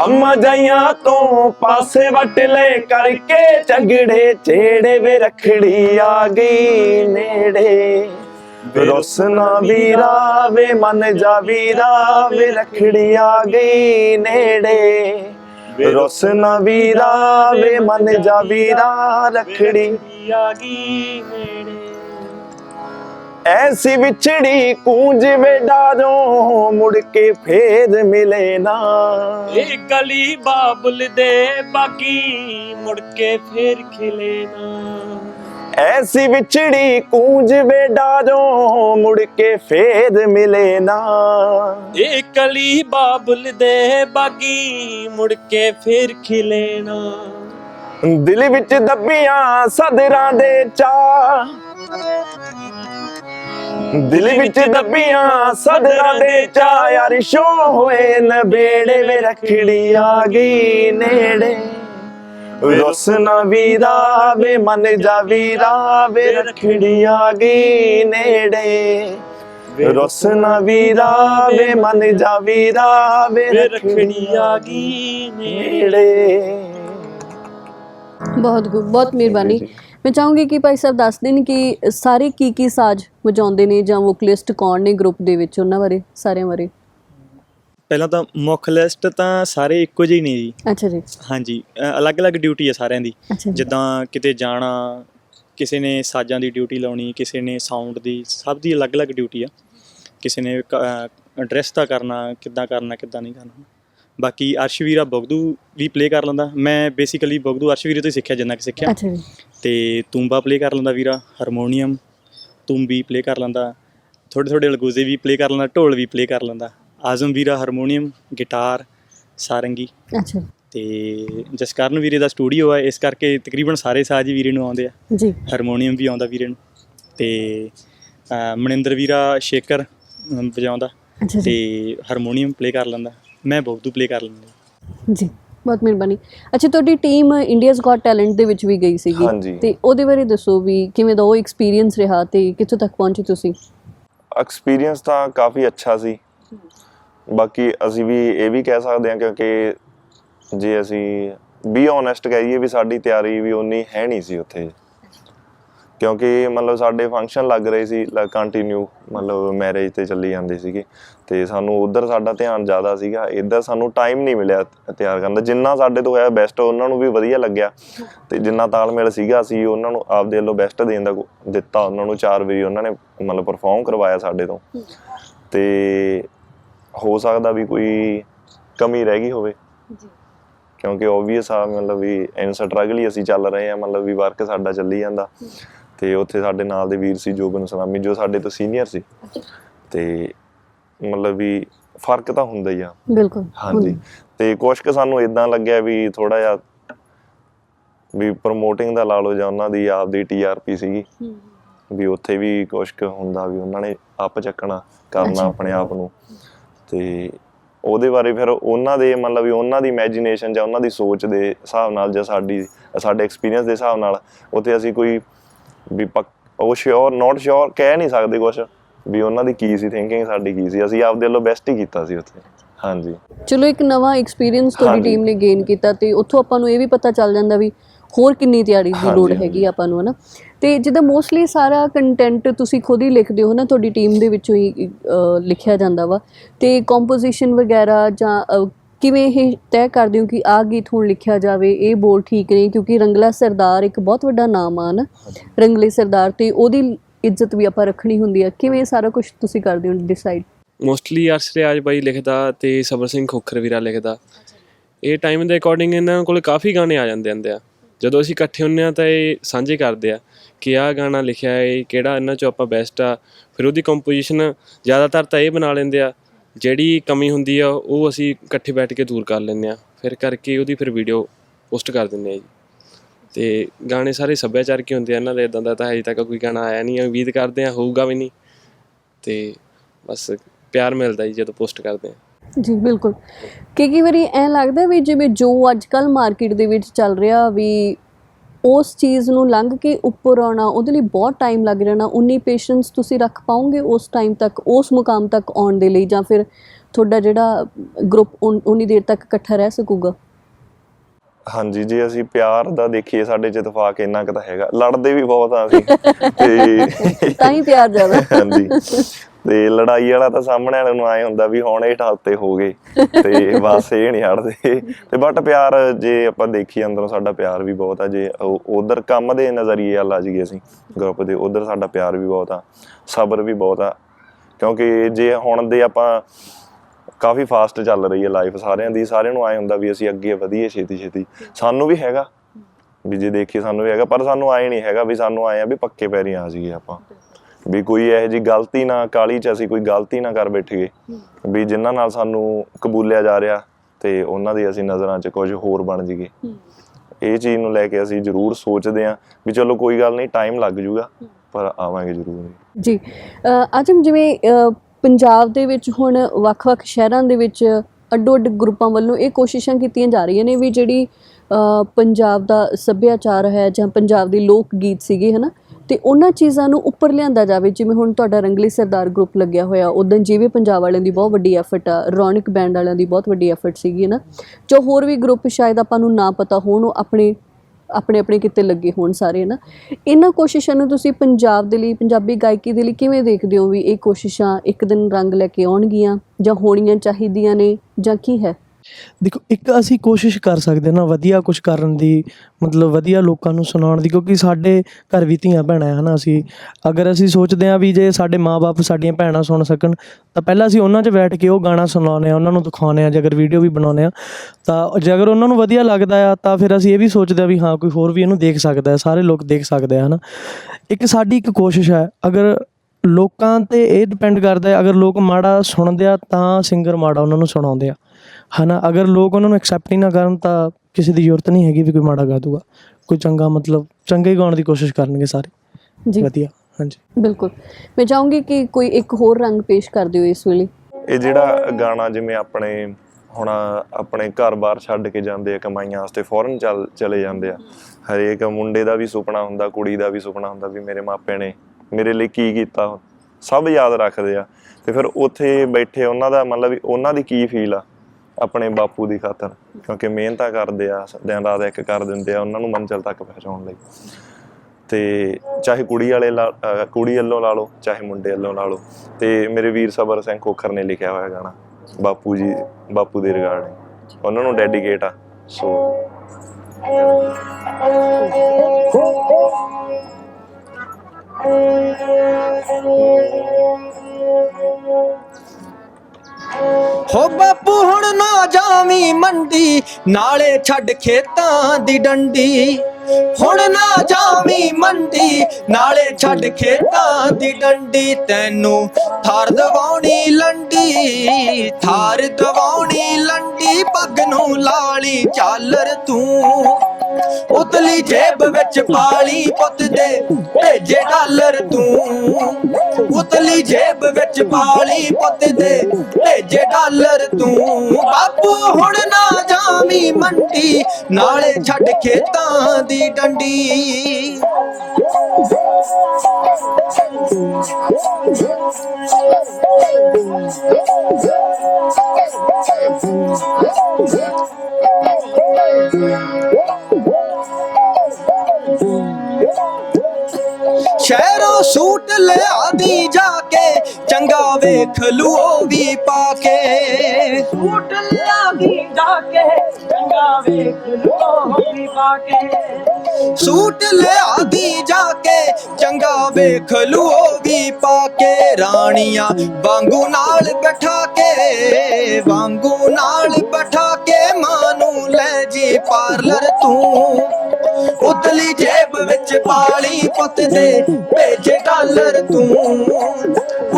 ਅੰਮਾ ਜਾਈਆਂ ਤੋਂ ਪਾਸੇ ਵੱਟ ਲੈ ਕਰਕੇ ਝਗੜੇ ਛੇੜੇ ਵੇ ਰਖੜੀ ਆ ਗਈ ਨੇੜੇ। ਰੋਸਨਾ ਵੀਰਾ ਵੇ ਮਨ ਜਾ ਵੀਰਾ ਵੇ ਰਖੜੀ ਆ ਗਈ ਨੇੜੇ। ਰੋਸਨਾ ਵੀਰਾ ਵੇ ਮਨ ਜਾ ਵੀਰਾ ਰਖੜੀ ਆ ਗਈ ਨੇੜੇ। ਐਸੀ ਵਿਛੜੀ ਕੂੰਜ ਵੇਡਾਰੋਂ ਮੁੜ ਕੇ ਫੇਰ ਮਿਲੇ ਨਾ। ਇਹ ਗਲੀ ਬਾਬੁਲ ਦੇ ਬਾਗੀ ਮੁੜ ਕੇ ਫੇਰ ਖਿਲੇ ਨਾ। ਐਸੀ ਵਿਛੜੀ ਕੂੰਜ ਵੇਡਾਰੋਂ ਮੁੜ ਕੇ ਫੇਰ ਮਿਲੇ ਨਾ। ਇਹ ਗਲੀ ਬਾਬੁਲ ਦੇ ਬਾਗੀ ਮੁੜ ਕੇ ਫੇਰ ਖਿਲੇ ਨਾ। ਦਿਲ ਵਿੱਚ ਦੱਬੀਆਂ ਸਦਰਾਂ ਦੇ ਚਾ ਦਿਲ ਵਿੱਚ ਦੱਬੀਆਂ ਸਦਰਾਂ ਦੇ ਚਾ ਯਾਰ ਸ਼ੋ ਹੋਏ ਨਬੇੜੇ ਵੇ ਰਖੜੀ ਆ ਗਈ ਨੇੜੇ। ਰੋਸਨਾ ਵੀਰਾ ਵੇ ਮਨ ਜਾ ਵੀਰਾ ਵੇ ਰਖੜੀ ਆ ਗਈ ਨੇੜੇ। ਰੋਸਨਾ ਵੀਰਾ ਵੇ ਮਨ ਜਾ ਵੀਰਾ ਵੇ ਰਖੜੀ ਆ ਗਈ ਨੇੜੇ। ਬਹੁਤ ਬਹੁਤ ਮਿਹਰਬਾਨੀ। ਮੈਂ ਚਾਹੂੰਗੀ ਕਿ ਭਾਈ ਸਾਹਿਬ ਦੱਸ ਦੇਣ ਕਿ ਸਾਰੇ ਕੀ ਕੀ ਸਾਜ਼ ਵਜਾਉਂਦੇ ਨੇ ਜਾਂ ਵੋਕਲਿਸਟ ਕੌਣ ਨੇ ਗਰੁੱਪ ਦੇ ਵਿੱਚ ਉਹਨਾਂ ਬਾਰੇ ਸਾਰਿਆਂ ਬਾਰੇ? ਪਹਿਲਾਂ ਤਾਂ ਮੁੱਖ ਲਿਸਟ ਤਾਂ ਸਾਰੇ ਇੱਕੋ ਜਿਹੇ ਨੇ ਜੀ। ਅੱਛਾ ਜੀ। ਹਾਂਜੀ ਅ, ਅਲੱਗ-ਅਲੱਗ ਡਿਊਟੀ ਹੈ ਸਾਰਿਆਂ ਦੀ। ਅੱਛਾ ਜੀ। ਜਿੱਦਾਂ ਕਿਤੇ ਜਾਣਾ ਕਿਸੇ ਨੇ ਸਾਜ਼ਾਂ ਦੀ ਡਿਊਟੀ ਲਾਉਣੀ ਕਿਸੇ ਨੇ ਸਾਊਂਡ ਦੀ ਸਭ ਦੀ ਅਲੱਗ-ਅਲੱਗ ਡਿਊਟੀ ਆ। ਕਿਸੇ ਨੇ ਐਡਰੈਸ ਦਾ ਕਰਨਾ ਕਿੱਦਾਂ ਕਰਨਾ ਕਿੱਦਾਂ ਨਹੀਂ ਕਰਨਾ। ਬਾਕੀ ਅਰਸ਼ਵੀਰਾ ਬਗਦੂ ਵੀ ਪਲੇ ਕਰ ਲੈਂਦਾ। ਮੈਂ ਬੇਸਿਕਲੀ ਬਗਦੂ ਅਰਸ਼ਵੀਰੇ ਤੋਂ ਹੀ ਸਿੱਖਿਆ ਜਿੰਨਾ ਕਿ ਸਿੱਖਿਆ। ਅੱਛਾ ਜੀ। ਤੇ ਤੂੰਬਾ ਪਲੇ ਕਰ ਲੈਂਦਾ ਵੀਰਾ ਹਾਰਮੋਨੀਅਮ ਤੂੰਬੀ ਪਲੇ ਕਰ ਲੈਂਦਾ। ਥੋੜੇ ਥੋੜੇ ਅਲਗੋਜ਼ੇ ਵੀ ਪਲੇ ਕਰ ਲੈਂਦਾ ਢੋਲ ਵੀ ਪਲੇ ਕਰ ਲੈਂਦਾ। ਆਜ਼ਮ ਵੀਰਾ ਹਾਰਮੋਨੀਅਮ ਗਿਟਾਰ ਸਾਰੰਗੀ। ਅੱਛਾ। ਤੇ ਜਸਕਰਨ ਵੀਰੇ ਦਾ ਸਟੂਡੀਓ ਹੈ ਇਸ ਕਰਕੇ ਤਕਰੀਬਨ ਸਾਰੇ ਸਾਜ਼ ਵੀਰੇ ਨੂੰ ਆਉਂਦੇ ਆ। ਜੀ। ਹਾਰਮੋਨੀਅਮ ਵੀ ਆਉਂਦਾ ਵੀਰੇ ਨੂੰ। ਤੇ ਮਨਿੰਦਰ ਵੀਰਾ ਸ਼ੇਕਰ ਵਜਾਉਂਦਾ। ਤੇ ਹਾਰਮੋਨੀਅਮ ਪਲੇ ਕਰ ਲੈਂਦਾ। ਮੈਂ ਬਗਦੂ ਪਲੇ ਕਰ ਲੈਂਦਾ। ਜੀ ਬਹੁਤ ਮਿਹਰਬਾਨੀ। ਅੱਛਾ ਤੁਹਾਡੀ ਟੀਮ ਇੰਡੀਆਜ਼ ਗॉट ਟੈਲੈਂਟ ਦੇ ਵਿੱਚ ਵੀ ਗਈ ਸੀਗੀ। ਹਾਂਜੀ। ਤੇ ਉਹਦੇ ਬਾਰੇ ਦੱਸੋ ਵੀ ਕਿਵੇਂ ਦਾ ਉਹ ਐਕਸਪੀਰੀਅੰਸ ਰਿਹਾ ਤੇ ਕਿੱਥੋਂ ਤੱਕ ਪਹੁੰਚੇ ਤੁਸੀਂ? ਐਕਸਪੀਰੀਅੰਸ ਤਾਂ ਕਾਫੀ ਅੱਛਾ ਸੀ। ਬਾਕੀ ਅਸੀਂ ਵੀ ਇਹ ਵੀ ਕਹਿ ਸਕਦੇ ਹਾਂ ਕਿਉਂਕਿ ਜੇ ਅਸੀਂ ਬੀ ਓਨੈਸਟ ਕਹੀਏ ਵੀ ਸਾਡੀ ਤਿਆਰੀ ਵੀ ਉਨੀ ਹੈ ਨਹੀਂ ਸੀ ਉੱਥੇ। ਕਿਉਂਕਿ ਮਤਲਬ ਸਾਡੇ ਫੰਕਸ਼ਨ ਲੱਗ ਰਹੇ ਸੀ ਕੰਟੀਨਿਊ ਮਤਲਬ ਮੈਰਿਜ ਤੇ ਚੱਲੀ ਜਾਂਦੇ ਸੀਗੇ। ਤੇ ਸਾਨੂੰ ਉਧਰ ਸਾਡਾ ਧਿਆਨ ਜ਼ਿਆਦਾ ਸੀਗਾ ਇੱਧਰ ਸਾਨੂੰ ਟਾਈਮ ਨਹੀਂ ਮਿਲਿਆ ਤਿਆਰ ਕਰਨ ਦਾ। ਜਿੰਨਾ ਸਾਡੇ ਤੋਂ ਹੋਇਆ ਬੈਸਟ ਉਹਨਾਂ ਨੂੰ ਵੀ ਵਧੀਆ ਲੱਗਿਆ। ਤੇ ਜਿੰਨਾ ਤਾਲਮੇਲ ਸੀਗਾ ਅਸੀਂ ਉਹਨਾਂ ਨੂੰ ਆਪਦੇ ਵੱਲੋਂ ਬੈਸਟ ਦੇਣ ਦਾ ਦਿੱਤਾ। ਉਹਨਾਂ ਨੂੰ ਚਾਰ ਵਾਰੀ ਉਹਨਾਂ ਨੇ ਮਤਲਬ ਪਰਫਾਰਮ ਕਰਵਾਇਆ ਸਾਡੇ ਤੋਂ। ਤੇ ਹੋ ਸਕਦਾ ਵੀ ਕੋਈ ਕਮੀ ਰਹਿ ਗਈ ਹੋਵੇ। ਕਿਉਂਕਿ ਓਬਵੀਅਸ ਆ ਮਤਲਬ ਵੀ ਇਨ ਸਟਰਗਲ ਹੀ ਅਸੀਂ ਚੱਲ ਰਹੇ ਆ ਮਤਲਬ ਵੀ ਵਰਕ ਸਾਡਾ ਚੱਲੀ ਜਾਂਦਾ। ਤੇ ਉੱਥੇ ਸਾਡੇ ਨਾਲ ਦੇ ਵੀਰ ਸੀ ਜੋਬਨ ਸਲਾਮੀ ਜੋ ਸਾਡੇ ਤੋਂ ਸੀਨੀਅਰ ਸੀ। ਤੇ ਮਤਲਬ ਵੀ ਫ਼ਰਕ ਤਾਂ ਹੁੰਦਾ ਹੀ ਆ। ਬਿਲਕੁਲ ਹਾਂਜੀ। ਤੇ ਕੁਛ ਕੁ ਸਾਨੂੰ ਇਦਾਂ ਲੱਗਿਆ ਵੀ ਥੋੜਾ ਜਿਹਾ ਵੀ ਪ੍ਰੋਮੋਟਿੰਗ ਦਾ ਲਾ ਲਓ ਜਾਂ ਉਹਨਾਂ ਦੀ ਆਪਦੀ ਟੀਆਰਪੀ ਸੀਗੀ। ਵੀ ਉੱਥੇ ਵੀ ਕੁਛ ਕੁ ਹੁੰਦਾ ਵੀ ਉਹਨਾਂ ਨੇ ਅੱਪ ਚੱਕਣਾ ਕਰਨਾ। ਆਪਣੇ ਆਪ ਨੂੰ। ਤੇ ਉਹਦੇ ਬਾਰੇ ਫਿਰ ਉਹਨਾਂ ਦੇ ਮਤਲਬ ਵੀ ਉਹਨਾਂ ਦੀ ਇਮੇਜਿਨੇਸ਼ਨ ਜਾਂ ਉਹਨਾਂ ਦੀ ਸੋਚ ਦੇ ਹਿਸਾਬ ਨਾਲ ਜਾਂ ਸਾਡੀ ਸਾਡੇ ਐਕਸਪੀਰੀਅੰਸ ਦੇ ਹਿਸਾਬ ਨਾਲ ਉੱਥੇ ਅਸੀਂ ਕੋਈ ਵੀ ਉਹ ਸ਼ੋਰ ਨਾਟ ਸ਼ੋਰ ਕਹਿ ਨਹੀਂ ਸਕਦੇ ਕੁਛ ਵੀ ਉਹਨਾਂ ਦੀ ਕੀ ਸੀ ਥਿੰਕਿੰਗ ਸਾਡੀ ਕੀ ਸੀ। ਅਸੀਂ ਆਪਦੇ ਵੱਲੋਂ ਬੈਸਟ ਹੀ ਕੀਤਾ ਸੀ ਉੱਥੇ। ਹਾਂਜੀ। ਚਲੋ ਇੱਕ ਨਵਾਂ ਐਕਸਪੀਰੀਅੰਸ ਤੁਹਾਡੀ। ਟੀਮ ਨੇ ਗੇਨ ਕੀਤਾ ਤੇ ਉੱਥੋਂ ਆਪਾਂ ਨੂੰ ਇਹ ਵੀ ਪਤਾ ਚੱਲ ਜਾਂਦਾ ਵੀ ਹੋਰ ਕਿੰਨੀ ਤਿਆਰੀ ਦੀ ਲੋੜ। ਹੈਗੀ ਆਪਾਂ ਨੂੰ ਹਨਾ? ਤੇ ਜਿੱਦਾਂ ਮੋਸਟਲੀ ਸਾਰਾ ਕੰਟੈਂਟ ਤੁਸੀਂ ਖੁਦ ਹੀ ਲਿਖਦੇ ਹੋ ਨਾ ਤੁਹਾਡੀ ਟੀਮ ਦੇ ਵਿੱਚੋਂ ਹੀ ਲਿਖਿਆ ਜਾਂਦਾ ਵਾ। ਤੇ ਕੰਪੋਜੀਸ਼ਨ ਵਗੈਰਾ ਜਾਂ ਕਿਵੇਂ ਇਹ ਤੈਅ ਕਰਦੇ ਹੋ ਕਿ ਆਹ ਗੀਤ ਹੁਣ ਲਿਖਿਆ ਜਾਵੇ ਇਹ ਬੋਲ ਠੀਕ ਨੇ ਕਿਉਂਕਿ ਰੰਗਲਾ ਸਰਦਾਰ ਇੱਕ ਬਹੁਤ ਵੱਡਾ ਨਾਮ ਆ ਨਾ। ਰੰਗਲੇ ਸਰਦਾਰ ਤੇ ਉਹਦੀ ਇੱਜ਼ਤ ਵੀ ਆਪਾਂ ਰੱਖਣੀ ਹੁੰਦੀ ਆ। ਕਿਵੇਂ ਸਾਰਾ ਕੁਝ ਤੁਸੀਂ ਕਰਦੇ ਹੋ ਡਿਸਾਈਡ ਮੋਸਟਲੀ ਅਰਸ਼ ਰਿਆਜ਼ ਬਾਈ ਲਿਖਦਾ ਤੇ ਸਬਰ ਸਿੰਘ ਖੋਖਰ ਵੀਰਾ ਲਿਖਦਾ ਇਹ ਟਾਈਮ ਦੇ ਅਕੋਰਡਿੰਗ ਇਹਨਾਂ ਕੋਲ ਕਾਫੀ ਗਾਣੇ ਆ ਜਾਂਦੇ ਹੁੰਦੇ ਆ। ਜਦੋਂ ਅਸੀਂ ਇਕੱਠੇ ਹੁੰਨੇ ਆ ਤਾਂ ਇਹ ਸਾਂਝੇ ਕਰਦੇ ਆ ਕਿ ਆਹ ਗਾਣਾ ਲਿਖਿਆ ਹੈ ਕਿਹੜਾ ਇਹਨਾਂ ਚੋਂ ਆਪਾਂ ਬੈਸਟ ਆ। ਫਿਰ ਉਹਦੀ ਕੰਪੋਜੀਸ਼ਨ ਜ਼ਿਆਦਾਤਰ ਤਾਂ ਇਹ ਬਣਾ ਲੈਂਦੇ ਆ ਜਿਹੜੀ ਕਮੀ ਹੁੰਦੀ ਆ, ਉਹ ਅਸੀਂ ਇਕੱਠੇ ਬੈਠ ਕੇ ਦੂਰ ਕਰ ਲੈਂਦੇ ਆ ਫਿਰ ਕਰਕੇ ਉਹਦੀ ਫਿਰ ਵੀਡੀਓ ਪੋਸਟ ਕਰ ਦਿੰਦੇ ਆ ਜੀ। ਤੇ ਗਾਣੇ ਸਾਰੇ ਸੱਭਿਆਚਾਰਕ ਹੀ ਹੁੰਦੇ ਆ। ਇਹਨਾਂ ਦੇ ਇਦਾਂ ਦਾ ਤਾਂ ਹਜੇ ਤੱਕ ਕੋਈ ਗਾਣਾ ਆਇਆ ਨਹੀਂ, ਉਮੀਦ ਕਰਦੇ ਆ ਹੋਊਗਾ ਵੀ ਨਹੀਂ। ਤੇ ਬਸ ਪਿਆਰ ਮਿਲਦਾ ਜੀ ਜਦੋਂ ਪੋਸਟ ਕਰਦੇ ਆ ਜੀ, ਬਿਲਕੁਲ। ਕਿ ਕਈ ਵਾਰੀ ਐ ਲੱਗਦਾ ਵੀ ਜਿਵੇਂ ਜੋ ਅੱਜ ਕੱਲ ਮਾਰਕੀਟ ਦੇ ਵਿੱਚ ਚੱਲ ਰਿਹਾ ਵੀ ਉਸ ਚੀਜ਼ ਨੂੰ ਲੰਘ ਕੇ ਉੱਪਰ ਆਉਣਾ ਉਹਦੇ ਲਈ ਬਹੁਤ ਟਾਈਮ ਲੱਗ ਜਾਣਾ ਉਨੀ ਪੇਸ਼ੈਂਸ ਤੁਸੀਂ ਰੱਖ ਪਾਓਗੇ ਉਸ ਟਾਈਮ ਤੱਕ ਉਸ ਮੁਕਾਮ ਤੱਕ ਆਉਣ ਦੇ ਲਈ ਜਾਂ ਫਿਰ ਤੁਹਾਡਾ ਜਿਹੜਾ ਗਰੁੱਪ ਉਨੀ ਦੇਰ ਤੱਕ ਇਕੱਠਾ ਰਹਿ ਸਕੂਗਾ? ਹਾਂਜੀ ਜੇ ਅਸੀਂ ਪਿਆਰ ਦਾ ਦੇਖੀਏ ਸਾਡੇ ਚ ਇਤਫਾਕ ਇੰਨਾ ਕੁ ਤਾਂ ਹੈਗਾ। ਲੜਦੇ ਵੀ ਬਹੁਤ ਆ ਅਸੀਂ। ਤੇ [laughs] ਤਾਂ ਹੀ ਪਿਆਰ ਜ਼ਿਆਦਾ। ਹਾਂਜੀ। ਤੇ ਲੜਾਈ ਵਾਲਾ ਤਾਂ ਸਾਹਮਣੇ ਵਾਲੇ ਨੂੰ ਆਏ ਹੁੰਦਾ ਵੀ ਹੁਣ ਇਹ ਠਾਤੇ ਹੋ ਗਏ। ਤੇ [laughs] ਬਸ ਇਹ ਨਹੀਂ ਹਟਦੇ। ਤੇ ਬਟ ਪਿਆਰ ਜੇ ਆਪਾਂ ਦੇਖੀਏ ਅੰਦਰੋਂ ਸਾਡਾ ਪਿਆਰ ਵੀ ਬਹੁਤ ਆ ਜੇ ਉਧਰ ਕੰਮ ਦੇ ਨਜ਼ਰੀਏ ਵੱਲ ਜਾਈਏ ਅਸੀਂ ਗਰੁੱਪ ਦੇ ਉਧਰ ਸਾਡਾ ਪਿਆਰ ਵੀ ਬਹੁਤ ਆ ਸਬਰ ਵੀ ਬਹੁਤ ਆ। ਕਿਉਂਕਿ ਜੇ ਹੁਣ ਦੇ ਆਪਾਂ ਕਾਫੀ ਫਾਸਟ ਚੱਲ ਰਹੀ ਹੈ ਲਾਈਫ ਸਾਰਿਆਂ ਦੀ ਸਾਰਿਆਂ ਨੂੰ ਆਏ ਹੁੰਦਾ ਵੀ ਅਸੀਂ ਅੱਗੇ ਵਧੀਏ ਛੇਤੀ ਛੇਤੀ। ਸਾਨੂੰ ਵੀ ਹੈਗਾ। ਵੀ ਜੇ ਦੇਖੀਏ ਸਾਨੂੰ ਵੀ ਹੈਗਾ ਪਰ ਸਾਨੂੰ ਆਏ ਨਹੀਂ ਹੈਗਾ ਵੀ ਸਾਨੂੰ ਆਏ ਆ ਵੀ ਪੱਕੇ ਪੈਰੀ ਆ ਜਾਈਏ ਆਪਾਂ। ਵੀ ਕੋਈ ਇਹੋ ਜੀ ਗਲਤੀ ਨਾ ਕਾਲੀ ਚ ਅਸੀਂ ਕੋਈ ਗਲਤੀ ਨਾ ਕਰ ਬੈਠੀਏ। ਵੀ ਜਿਨ੍ਹਾਂ ਨਾਲ ਸਾਨੂੰ ਕਬੂਲਿਆ ਜਾ ਰਿਹਾ ਤੇ ਉਹਨਾਂ ਦੀ ਅਸੀਂ ਨਜ਼ਰਾਂ 'ਚ ਕੁਝ ਹੋਰ ਬਣ ਜਾਈਏ। ਇਹ ਚੀਜ਼ ਨੂੰ ਲੈ ਕੇ ਅਸੀਂ ਜ਼ਰੂਰ ਸੋਚਦੇ ਆਂ ਵੀ ਚਲੋ ਕੋਈ ਗੱਲ ਨਹੀਂ ਟਾਈਮ ਲੱਗ ਜੂਗਾ ਪਰ ਆਵਾਂਗੇ ਜ਼ਰੂਰ। ਜੀ। ਆਜਮ ਜਿਵੇਂ ਪੰਜਾਬ ਦੇ ਵਿੱਚ ਹੁਣ ਵੱਖ-ਵੱਖ ਸ਼ਹਿਰਾਂ ਦੇ ਵਿੱਚ ਅੱਡੋ-ਅੱਡ ਗਰੁੱਪਾਂ ਵੱਲੋਂ ਇਹ ਕੋਸ਼ਿਸ਼ਾਂ ਕੀਤੀਆਂ ਜਾ ਰਹੀਆਂ ਨੇ ਵੀ ਜਿਹੜੀ ਪੰਜਾਬ ਦਾ ਸੱਭਿਆਚਾਰ ਹੈ ਜਾਂ ਪੰਜਾਬ ਦੇ ਲੋਕ ਗੀਤ ਸੀਗੇ ਹਨਾ? ਤੇ ਉਹਨਾਂ ਚੀਜ਼ਾਂ ਨੂੰ ਉੱਪਰ ਲਿਆਂਦਾ ਜਾਵੇ, ਜਿਵੇਂ ਹੁਣ ਤੁਹਾਡਾ ਰੰਗਲੀ ਸਰਦਾਰ ਗਰੁੱਪ ਲੱਗਿਆ ਹੋਇਆ ਉਦੋਂ ਜਿਵੇਂ ਪੰਜਾਬ ਵਾਲਿਆਂ ਦੀ ਬਹੁਤ ਵੱਡੀ ਐਫਰਟ ਆ, ਰੌਣਕ ਬੈਂਡ ਵਾਲਿਆਂ ਦੀ ਬਹੁਤ ਵੱਡੀ ਐਫਰਟ ਸੀਗੀ ਨਾ? ਜੋ ਹੋਰ ਵੀ ਗਰੁੱਪ ਸ਼ਾਇਦ ਆਪਾਂ ਨੂੰ ਨਾ ਪਤਾ ਹੋਣ, ਉਹ ਆਪਣੇ ਆਪਣੇ ਆਪਣੇ ਕਿਤੇ ਲੱਗੇ ਹੋਣ ਸਾਰੇ ਨਾ? ਇਹਨਾਂ ਕੋਸ਼ਿਸ਼ਾਂ ਨੂੰ ਤੁਸੀਂ ਪੰਜਾਬ ਦੇ ਲਈ, ਪੰਜਾਬੀ ਗਾਇਕੀ ਦੇ ਲਈ ਕਿਵੇਂ ਦੇਖਦੇ ਹੋ ਵੀ ਇਹ ਕੋਸ਼ਿਸ਼ਾਂ ਇੱਕ ਦਿਨ ਰੰਗ ਲੈ ਕੇ ਆਉਣਗੀਆਂ ਜਾਂ ਹੋਣੀਆਂ ਚਾਹੀਦੀਆਂ ਨੇ ਜਾਂ ਕੀ ਹੈ? ਦੇਖੋ, ਇੱਕ ਅਸੀਂ ਕੋਸ਼ਿਸ਼ ਕਰ ਸਕਦੇ ਨਾ ਵਧੀਆ ਕੁਝ ਕਰਨ ਦੀ, ਮਤਲਬ ਵਧੀਆ ਲੋਕਾਂ ਨੂੰ ਸੁਣਾਉਣ ਦੀ, ਕਿਉਂਕਿ ਸਾਡੇ ਘਰ ਵੀ ਧੀਆਂ ਭੈਣਾਂ ਹੈ ਹਨਾ ਅਸੀਂ। ਅਗਰ ਅਸੀਂ ਸੋਚਦੇ ਹਾਂ ਵੀ ਜੇ ਸਾਡੇ ਮਾਪੇ ਸਾਡੀਆਂ ਭੈਣਾਂ ਸੁਣ ਸਕਣ, ਤਾਂ ਪਹਿਲਾਂ ਅਸੀਂ ਉਹਨਾਂ 'ਚ ਬੈਠ ਕੇ ਉਹ ਗਾਣਾ ਸੁਣਾਉਂਦੇ ਆ ਉਹਨਾਂ ਨੂੰ ਦਿਖਾਉਂਦੇ ਆ ਜੇਕਰ ਵੀਡੀਓ ਵੀ ਬਣਾਉਂਦੇ ਆ ਤਾਂ ਜੇ ਅਗਰ ਉਹਨਾਂ ਨੂੰ ਵਧੀਆ ਲੱਗਦਾ ਆ, ਤਾਂ ਫਿਰ ਅਸੀਂ ਇਹ ਵੀ ਸੋਚਦੇ ਆ ਵੀ ਹਾਂ, ਕੋਈ ਹੋਰ ਵੀ ਇਹਨੂੰ ਦੇਖ ਸਕਦਾ ਹੈ, ਸਾਰੇ ਲੋਕ ਦੇਖ ਸਕਦੇ ਆ ਹਨਾ। ਇੱਕ ਸਾਡੀ ਇੱਕ ਕੋਸ਼ਿਸ਼ ਹੈ, ਅਗਰ ਲੋਕਾਂ ਤੇ ਇਹ ਡਿਪੈਂਡ ਕਰਦਾ ਹੈ, ਅਗਰ ਲੋਕ ਮਾੜਾ ਸੁਣਦੇ ਆ, ਤਾਂ ਸਿੰਗਰ ਮਾੜਾ ਉਹਨਾਂ ਨੂੰ ਸੁਣਾਉਂਦੇ ਆ। ਹਨਾ ਅਗਰ ਲੋਕ ਉਹਨਾਂ ਨੂੰ ਐਕਸੈਪਟ ਹੀ ਨਾ ਕਰਨ ਤਾਂ ਕਿਸੇ ਦੀ ਜ਼ਰੂਰਤ ਨਹੀਂ ਹੈਗੀ ਵੀ ਕੋਈ ਮਾੜਾ ਗਾ ਦੂਗਾ। ਕੋਈ ਚੰਗਾ ਮਤਲਬ ਚੰਗੇ ਹੀ ਗਾਉਣ ਦੀ ਕੋਸ਼ਿਸ਼ ਕਰਨਗੇ ਸਾਰੇ। ਜੀ। ਵਧੀਆ ਹਾਂਜੀ। ਬਿਲਕੁਲ। ਮੈਂ ਚਾਹੂੰਗੀ ਕਿ ਕੋਈ ਇੱਕ ਹੋਰ ਰੰਗ ਪੇਸ਼ ਕਰ ਦਿਓ ਇਸ ਵੇਲੇ। ਇਹ ਜਿਹੜਾ ਗਾਣਾ ਜਿਵੇਂ ਆਪਣੇ ਹੁਣ ਆਪਣੇ ਘਰ-ਬਾਰ ਛੱਡ ਕੇ ਜਾਂਦੇ ਆ ਕਮਾਈਆਂ ਵਾਸਤੇ ਫੌਰਨ ਚੱਲ ਚਲੇ ਜਾਂਦੇ ਆ। ਹਰੇਕ ਮੁੰਡੇ ਦਾ ਵੀ ਸੁਪਨਾ ਹੁੰਦਾ ਕੁੜੀ ਦਾ ਵੀ ਸੁਪਨਾ ਹੁੰਦਾ ਵੀ ਮੇਰੇ ਮਾਪਿਆਂ ਨੇ ਮੇਰੇ ਲਈ ਕੀ ਕੀਤਾ ਸਭ ਯਾਦ ਰੱਖਦੇ ਆ। ਤੇ ਫਿਰ ਉੱਥੇ ਬੈਠੇ ਉਹਨਾਂ ਦਾ ਮਤਲਬ ਵੀ ਉਹਨਾਂ ਦੀ ਕੀ ਫੀਲ ਆ। ਆਪਣੇ ਬਾਪੂ ਦੀ ਖਾਤਰ, ਕਿਉਂਕਿ ਮਿਹਨਤਾਂ ਕਰਦੇ ਆ, ਦਿਨ ਰਾਤ ਇੱਕ ਕਰ ਦਿੰਦੇ ਆ, ਉਹਨਾਂ ਨੂੰ ਮੰਜ਼ਿਲ ਤੱਕ ਪਹੁੰਚਾਉਣ ਲਈ। ਤੇ ਚਾਹੇ ਕੁੜੀ ਵਾਲੇ ਕੁੜੀ ਵੱਲੋਂ ਲਾ ਲਓ, ਚਾਹੇ ਮੁੰਡੇ ਵੱਲੋਂ ਲਾ ਲਓ, ਤੇ ਮੇਰੇ ਵੀਰ ਸਬਰ ਸਿੰਘ ਖੋਖਰ ਨੇ ਲਿਖਿਆ ਹੋਇਆ ਗਾਣਾ, ਬਾਪੂ ਜੀ, ਬਾਪੂ ਦੇ ਰਿਗਾਰਡਿੰਗ। ਉਹਨਾਂ ਨੂੰ ਡੈਡੀਕੇਟ ਆ, ਸੋ। ਹੋ ਬਾਪੂ, ਹੁਣ ਨਾ ਜਾਵੀਂ ਮੰਡੀ, ਨਾਲੇ ਛੱਡ ਖੇਤਾਂ ਦੀ ਡੰਡੀ। ਹੁਣ ਨਾ ਜਾਵੀਂ ਮੰਡੀ, ਨਾਲੇ ਛੱਡ ਖੇਤਾਂ ਦੀ ਡੰਡੀ। ਤੈਨੂੰ ਥਾਰ ਦਵਾਉਣੀ ਲੰਡੀ, ਥਾਰ ਦਵਾਉਣੀ ਲੰਡੀ, ਪੱਗ ਨੂੰ ਲਾਲੀ ਚਾਲਰ ਤੂੰ। ਉਤਲੀ ਜੇਬ ਵਿੱਚ ਪਾਲੀ ਪੁੱਤ ਦੇ ਭੇਜੇ ਡਾਲਰ ਤੂੰ। ਉਤਲੀ ਜੇਬ ਵਿੱਚ ਪਾਲੀ ਪੁੱਤ ਦੇ ਭੇਜੇ ਡਾਲਰ ਤੂੰ। ਬਾਪੂ ਹੁਣ ਨਾ ਜਾਵੀਂ ਮੰਡੀ, ਨਾਲੇ ਛੱਡ ਖੇਤਾਂ ਦੀ ਡੰਡੀ। Woo! ਸ਼ਹਿਰੋਂ ਸੂਟ ਲਿਆ ਦੀ ਜਾ ਕੇ ਚੰਗਾ ਵੇਖ ਲੂ ਉਹ ਵੀ ਪਾ ਕੇ। ਸੂਟ ਲਿਆ ਦੀ ਜਾ ਕੇ ਚੰਗਾ ਵੇਖ ਲੂ ਉਹ ਵੀ ਪਾ ਕੇ। ਸੂਟ ਲਿਆ ਦੀ ਜਾ ਕੇ ਚੰਗਾ ਵੇਖ ਲੂ ਉਹ ਵੀ ਪਾ ਕੇ। ਰਾਣੀਆਂ ਵਾਂਗੂ ਨਾਲ ਬਿਠਾ ਕੇ ਵਾਂਗੂ ਨਾਲ ਬਿਠਾ ਕੇ ਮਾਂ ਨੂੰ ਲੈ ਜੀ ਪਾਰਲਰ ਤੂੰ। ਉਤਲੀ ਜੇਬ ਵਿੱਚ ਪਾਲੀ ਪੁੱਤ ਦੇ ਭੇਜੇ ਡਾਲਰ ਤੂੰ।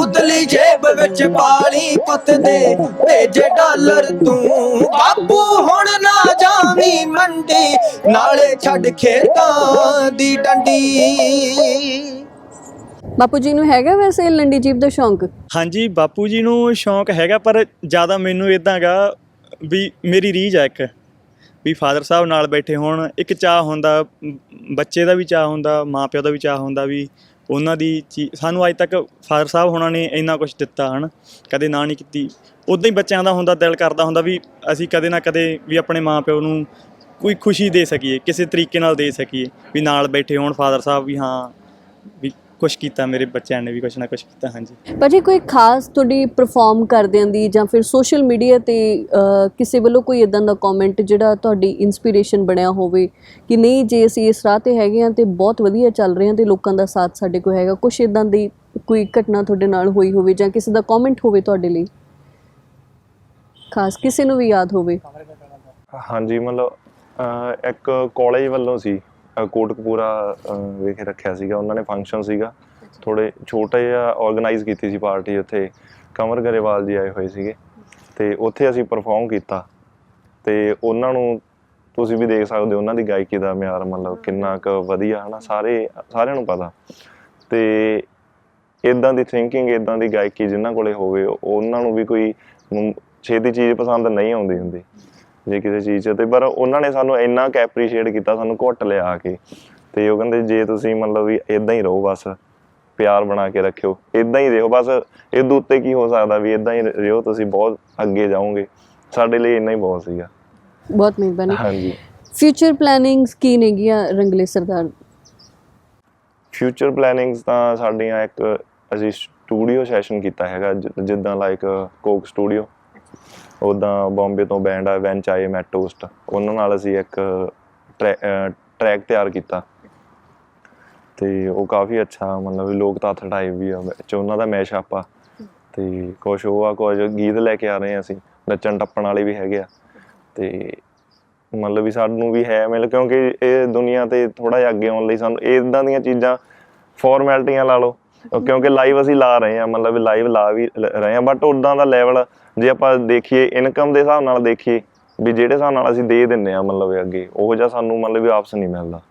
ਉਤਲੀ ਜੇਬ ਵਿੱਚ ਪਾਲੀ ਪੁੱਤ ਦੇ ਭੇਜੇ ਡਾਲਰ ਤੂੰ। ਬਾਪੂ ਹੁਣ ਨਾ ਜਾਵੀਂ ਮੰਡੀ ਨਾਲੇ ਛੱਡ ਖੇਤਾਂ ਦੀ ਡੰਡੀ। ਬਾਪੂ ਜੀ ਨੂੰ ਹੈਗਾ ਵੈਸੇ ਲੰਡੀ ਜੀਪ ਦਾ ਸ਼ੌਂਕ? ਹਾਂਜੀ ਬਾਪੂ ਜੀ ਨੂੰ ਸ਼ੌਂਕ ਹੈਗਾ ਪਰ ਜ਼ਿਆਦਾ ਮੈਨੂੰ ਇਦਾਂਗਾ ਵੀ ਮੇਰੀ ਰੀਝ ਆ ਇੱਕ। ਵੀ ਫਾਦਰ ਸਾਹਿਬ ਨਾਲ ਬੈਠੇ ਹੋਣ, ਇੱਕ ਚਾਹ ਹੁੰਦਾ, ਬੱਚੇ ਦਾ ਵੀ ਚਾਹ ਹੁੰਦਾ, ਮਾਪਿਓ ਦਾ ਵੀ ਚਾਹ ਹੁੰਦਾ ਵੀ ਉਹਨਾਂ ਦੀ ਚੀ- ਸਾਨੂੰ ਅੱਜ ਤੱਕ ਫਾਦਰ ਸਾਹਿਬ ਹੋਣਾ ਨੇ ਇੰਨਾ ਕੁਝ ਦਿੱਤਾ, ਹਨ? ਕਦੇ ਨਾ ਨਹੀਂ ਕੀਤੀ। ਉਦਾਂ ਹੀ ਬੱਚਿਆਂ ਦਾ ਹੁੰਦਾ, ਦਿਲ ਕਰਦਾ ਹੁੰਦਾ ਵੀ ਅਸੀਂ ਕਦੇ ਨਾ ਕਦੇ ਵੀ ਆਪਣੇ ਮਾਪਿਓ ਨੂੰ ਕੋਈ ਖੁਸ਼ੀ ਦੇ ਸਕੀਏ, ਕਿਸੇ ਤਰੀਕੇ ਨਾਲ ਦੇ ਸਕੀਏ, ਵੀ ਨਾਲ ਬੈਠੇ ਹੋਣ ਫਾਦਰ ਸਾਹਿਬ ਵੀ ਹਾਂ, ਵੀ ਕੁਝ ਕੀਤਾ ਮੇਰੇ ਬੱਚਿਆਂ ਨੇ ਵੀ ਕੁਝ ਨਾ ਕੁਝ ਕੀਤਾ ਹਾਂਜੀ। ਭਾਜੀ ਕੋਈ ਖਾਸ ਤੁਹਾਡੀ ਪਰਫਾਰਮ ਕਰਦਿਆਂ ਦੀ ਜਾਂ ਫਿਰ ਸੋਸ਼ਲ ਮੀਡੀਆ ਤੇ ਅਹ, ਕਿਸੇ ਵੱਲੋਂ ਕੋਈ ਇਦਾਂ ਦਾ ਕਮੈਂਟ ਜਿਹੜਾ ਤੁਹਾਡੀ ਇਨਸਪੀਰੇਸ਼ਨ ਬਣਿਆ ਹੋਵੇ ਕਿ ਨਹੀਂ ਜੇ ਅਸੀਂ ਇਸ ਰਾਹ ਤੇ ਹੈਗੇ ਆ ਤੇ ਬਹੁਤ ਵਧੀਆ ਚੱਲ ਰਹੇ ਆ ਤੇ ਲੋਕਾਂ ਦਾ ਸਾਥ ਸਾਡੇ ਕੋਲ ਹੈਗਾ ਕੁਝ ਇਦਾਂ ਦੀ ਕੋਈ ਘਟਨਾ ਤੁਹਾਡੇ ਨਾਲ ਹੋਈ ਹੋਵੇ ਜਾਂ ਕਿਸੇ ਦਾ ਕਮੈਂਟ ਹੋਵੇ ਤੁਹਾਡੇ ਲਈ? ਖਾਸ ਕਿਸੇ ਨੂੰ ਵੀ ਯਾਦ ਹੋਵੇ। ਹਾਂਜੀ ਮਤਲਬ ਅਹ ਇੱਕ ਕਾਲਜ ਵੱਲੋਂ ਸੀ। ਕੋਟਕਪੂਰਾ ਵਿਖੇ ਰੱਖਿਆ ਸੀਗਾ। ਉਹਨਾਂ ਨੇ ਫੰਕਸ਼ਨ ਸੀਗਾ। ਥੋੜੇ ਛੋਟਾ ਜਿਹਾ ਆਰਗੇਨਾਈਜ਼ ਕੀਤੀ ਸੀ ਪਾਰਟੀ ਉੱਥੇ। ਕਮਰ ਗਰੇਵਾਲ ਜੀ ਆਏ ਹੋਏ ਸੀਗੇ। ਤੇ ਉੱਥੇ ਅਸੀਂ ਪਰਫਾਰਮ ਕੀਤਾ। ਤੇ ਉਹਨਾਂ ਨੂੰ ਤੁਸੀਂ ਵੀ ਦੇਖ ਸਕਦੇ ਹੋ, ਉਹਨਾਂ ਦੀ ਗਾਇਕੀ ਦਾ ਮਿਆਰ ਮਤਲਬ ਕਿੰਨਾ ਕੁ ਵਧੀਆ, ਹਨਾ? ਸਾਰੇ, ਸਾਰਿਆਂ ਨੂੰ ਪਤਾ। ਤੇ ਇਦਾਂ ਦੀ ਥਿੰਕਿੰਗ ਇਦਾਂ ਦੀ ਗਾਇਕੀ ਜਿਨ੍ਹਾਂ ਕੋਲੇ ਹੋਵੇ, ਉਹਨਾਂ ਨੂੰ ਵੀ ਕੋਈ ਛੇਤੀ ਚੀਜ਼ ਪਸੰਦ ਨਹੀਂ ਆਉਂਦੀ ਹੁੰਦੀ। ਜੇ ਕਿਸੇ ਚੀਜ਼ 'ਚ ਤੇ ਪਰ ਉਹਨਾਂ ਨੇ ਸਾਨੂੰ ਇੰਨਾ ਕੁ ਐਪਰੀਸ਼ੀਏਟ ਕੀਤਾ ਸਾਨੂੰ ਘੁੱਟ ਲਿਆ ਆ ਕੇ। ਤੇ ਉਹ ਕਹਿੰਦੇ ਜੇ ਤੁਸੀਂ ਮਤਲਬ ਵੀ ਇਦਾਂ ਹੀ ਰਹੋ ਬਸ ਪਿਆਰ ਬਣਾ ਕੇ ਰੱਖਿਓ ਇਦਾਂ ਹੀ ਰਹੋ। ਬਸ ਇਹਦੇ ਉੱਤੇ ਕੀ ਹੋ ਸਕਦਾ ਵੀ ਇਦਾਂ ਹੀ ਰਹੋ ਤੁਸੀਂ ਬਹੁਤ ਅੱਗੇ ਜਾਓਗੇ। ਸਾਡੇ ਲਈ ਇੰਨਾ ਹੀ ਬਹੁਤ ਸੀਗਾ। ਬਹੁਤ ਮਿਹਰਬਾਨੀ। ਹਾਂਜੀ। ਫਿਊਚਰ ਪਲੈਨਿੰਗਸ ਕੀ ਨੇਗੀਆਂ ਰੰਗਲੇ ਸਰਦਾਰ? ਫਿਊਚਰ ਪਲੈਨਿੰਗਸ ਤਾਂ ਸਾਡੀਆਂ ਇੱਕ ਅਸੀਂ ਸਟੂਡੀਓ ਸੈਸ਼ਨ ਕੀਤਾ ਹੈਗਾ ਜਿੱਦਾਂ ਲਾਈਕ ਕੋਕ ਸਟੂਡੀਓ ਉਦਾਂ ਬੰਬੇ ਤੋਂ ਬੈਂਡ ਆ, ਵੈਂਚ ਆਏ ਮੈਟੋਸਟ ਉਹਨਾਂ ਨਾਲ ਅਸੀਂ ਇੱਕ ਟਰੈਕ ਤਿਆਰ ਕੀਤਾ। ਤੇ ਉਹ ਕਾਫੀ ਅੱਛਾ, ਮਤਲਬ ਲੋਕ ਤੱਥ ਟਾਈਪ ਵੀ ਆ, ਵਿੱਚ ਉਹਨਾਂ ਦਾ ਮੈਸ਼ਅਪ ਆ। ਤੇ ਕੁਛ ਉਹ ਆ ਕੁਝ ਗੀਤ ਲੈ ਕੇ ਆ ਰਹੇ ਆ ਅਸੀਂ, ਨੱਚਣ ਟੱਪਣ ਵਾਲੇ ਵੀ ਹੈਗੇ ਆ। ਤੇ ਮਤਲਬ ਵੀ ਸਾਨੂੰ ਵੀ ਹੈ ਮਿਲ, ਕਿਉਂਕਿ ਇਹ ਦੁਨੀਆ ਤੇ ਥੋੜਾ ਜਿਹਾ ਅੱਗੇ ਆਉਣ ਲਈ ਸਾਨੂੰ ਇਦਾਂ ਦੀਆਂ ਚੀਜ਼ਾਂ ਫਾਰਮੈਲਿਟੀਆਂ ਲਾ ਲਓ। ਕਿਉਂਕਿ ਲਾਈਵ ਅਸੀਂ ਲਾ ਰਹੇ ਹਾਂ ਮਤਲਬ ਲਾਈਵ ਲਾ ਵੀ ਰਹੇ ਹਾਂ ਬਟ ਉਦਾਂ ਦਾ ਲੈਵਲ ਜੇ ਆਪਾਂ ਦੇਖੀਏ ਇਨਕਮ ਦੇ ਹਿਸਾਬ ਨਾਲ ਦੇਖੀਏ ਵੀ ਜਿਹੜੇ ਹਿਸਾਬ ਨਾਲ ਅਸੀਂ ਦੇ ਦਿੰਨੇ ਆ ਮਤਲਬ ਅੱਗੇ ਉਹ ਜਿਹਾ ਸਾਨੂੰ ਮਤਲਬ ਵੀ ਵਾਪਸ ਨਹੀਂ ਮਿਲਦਾ।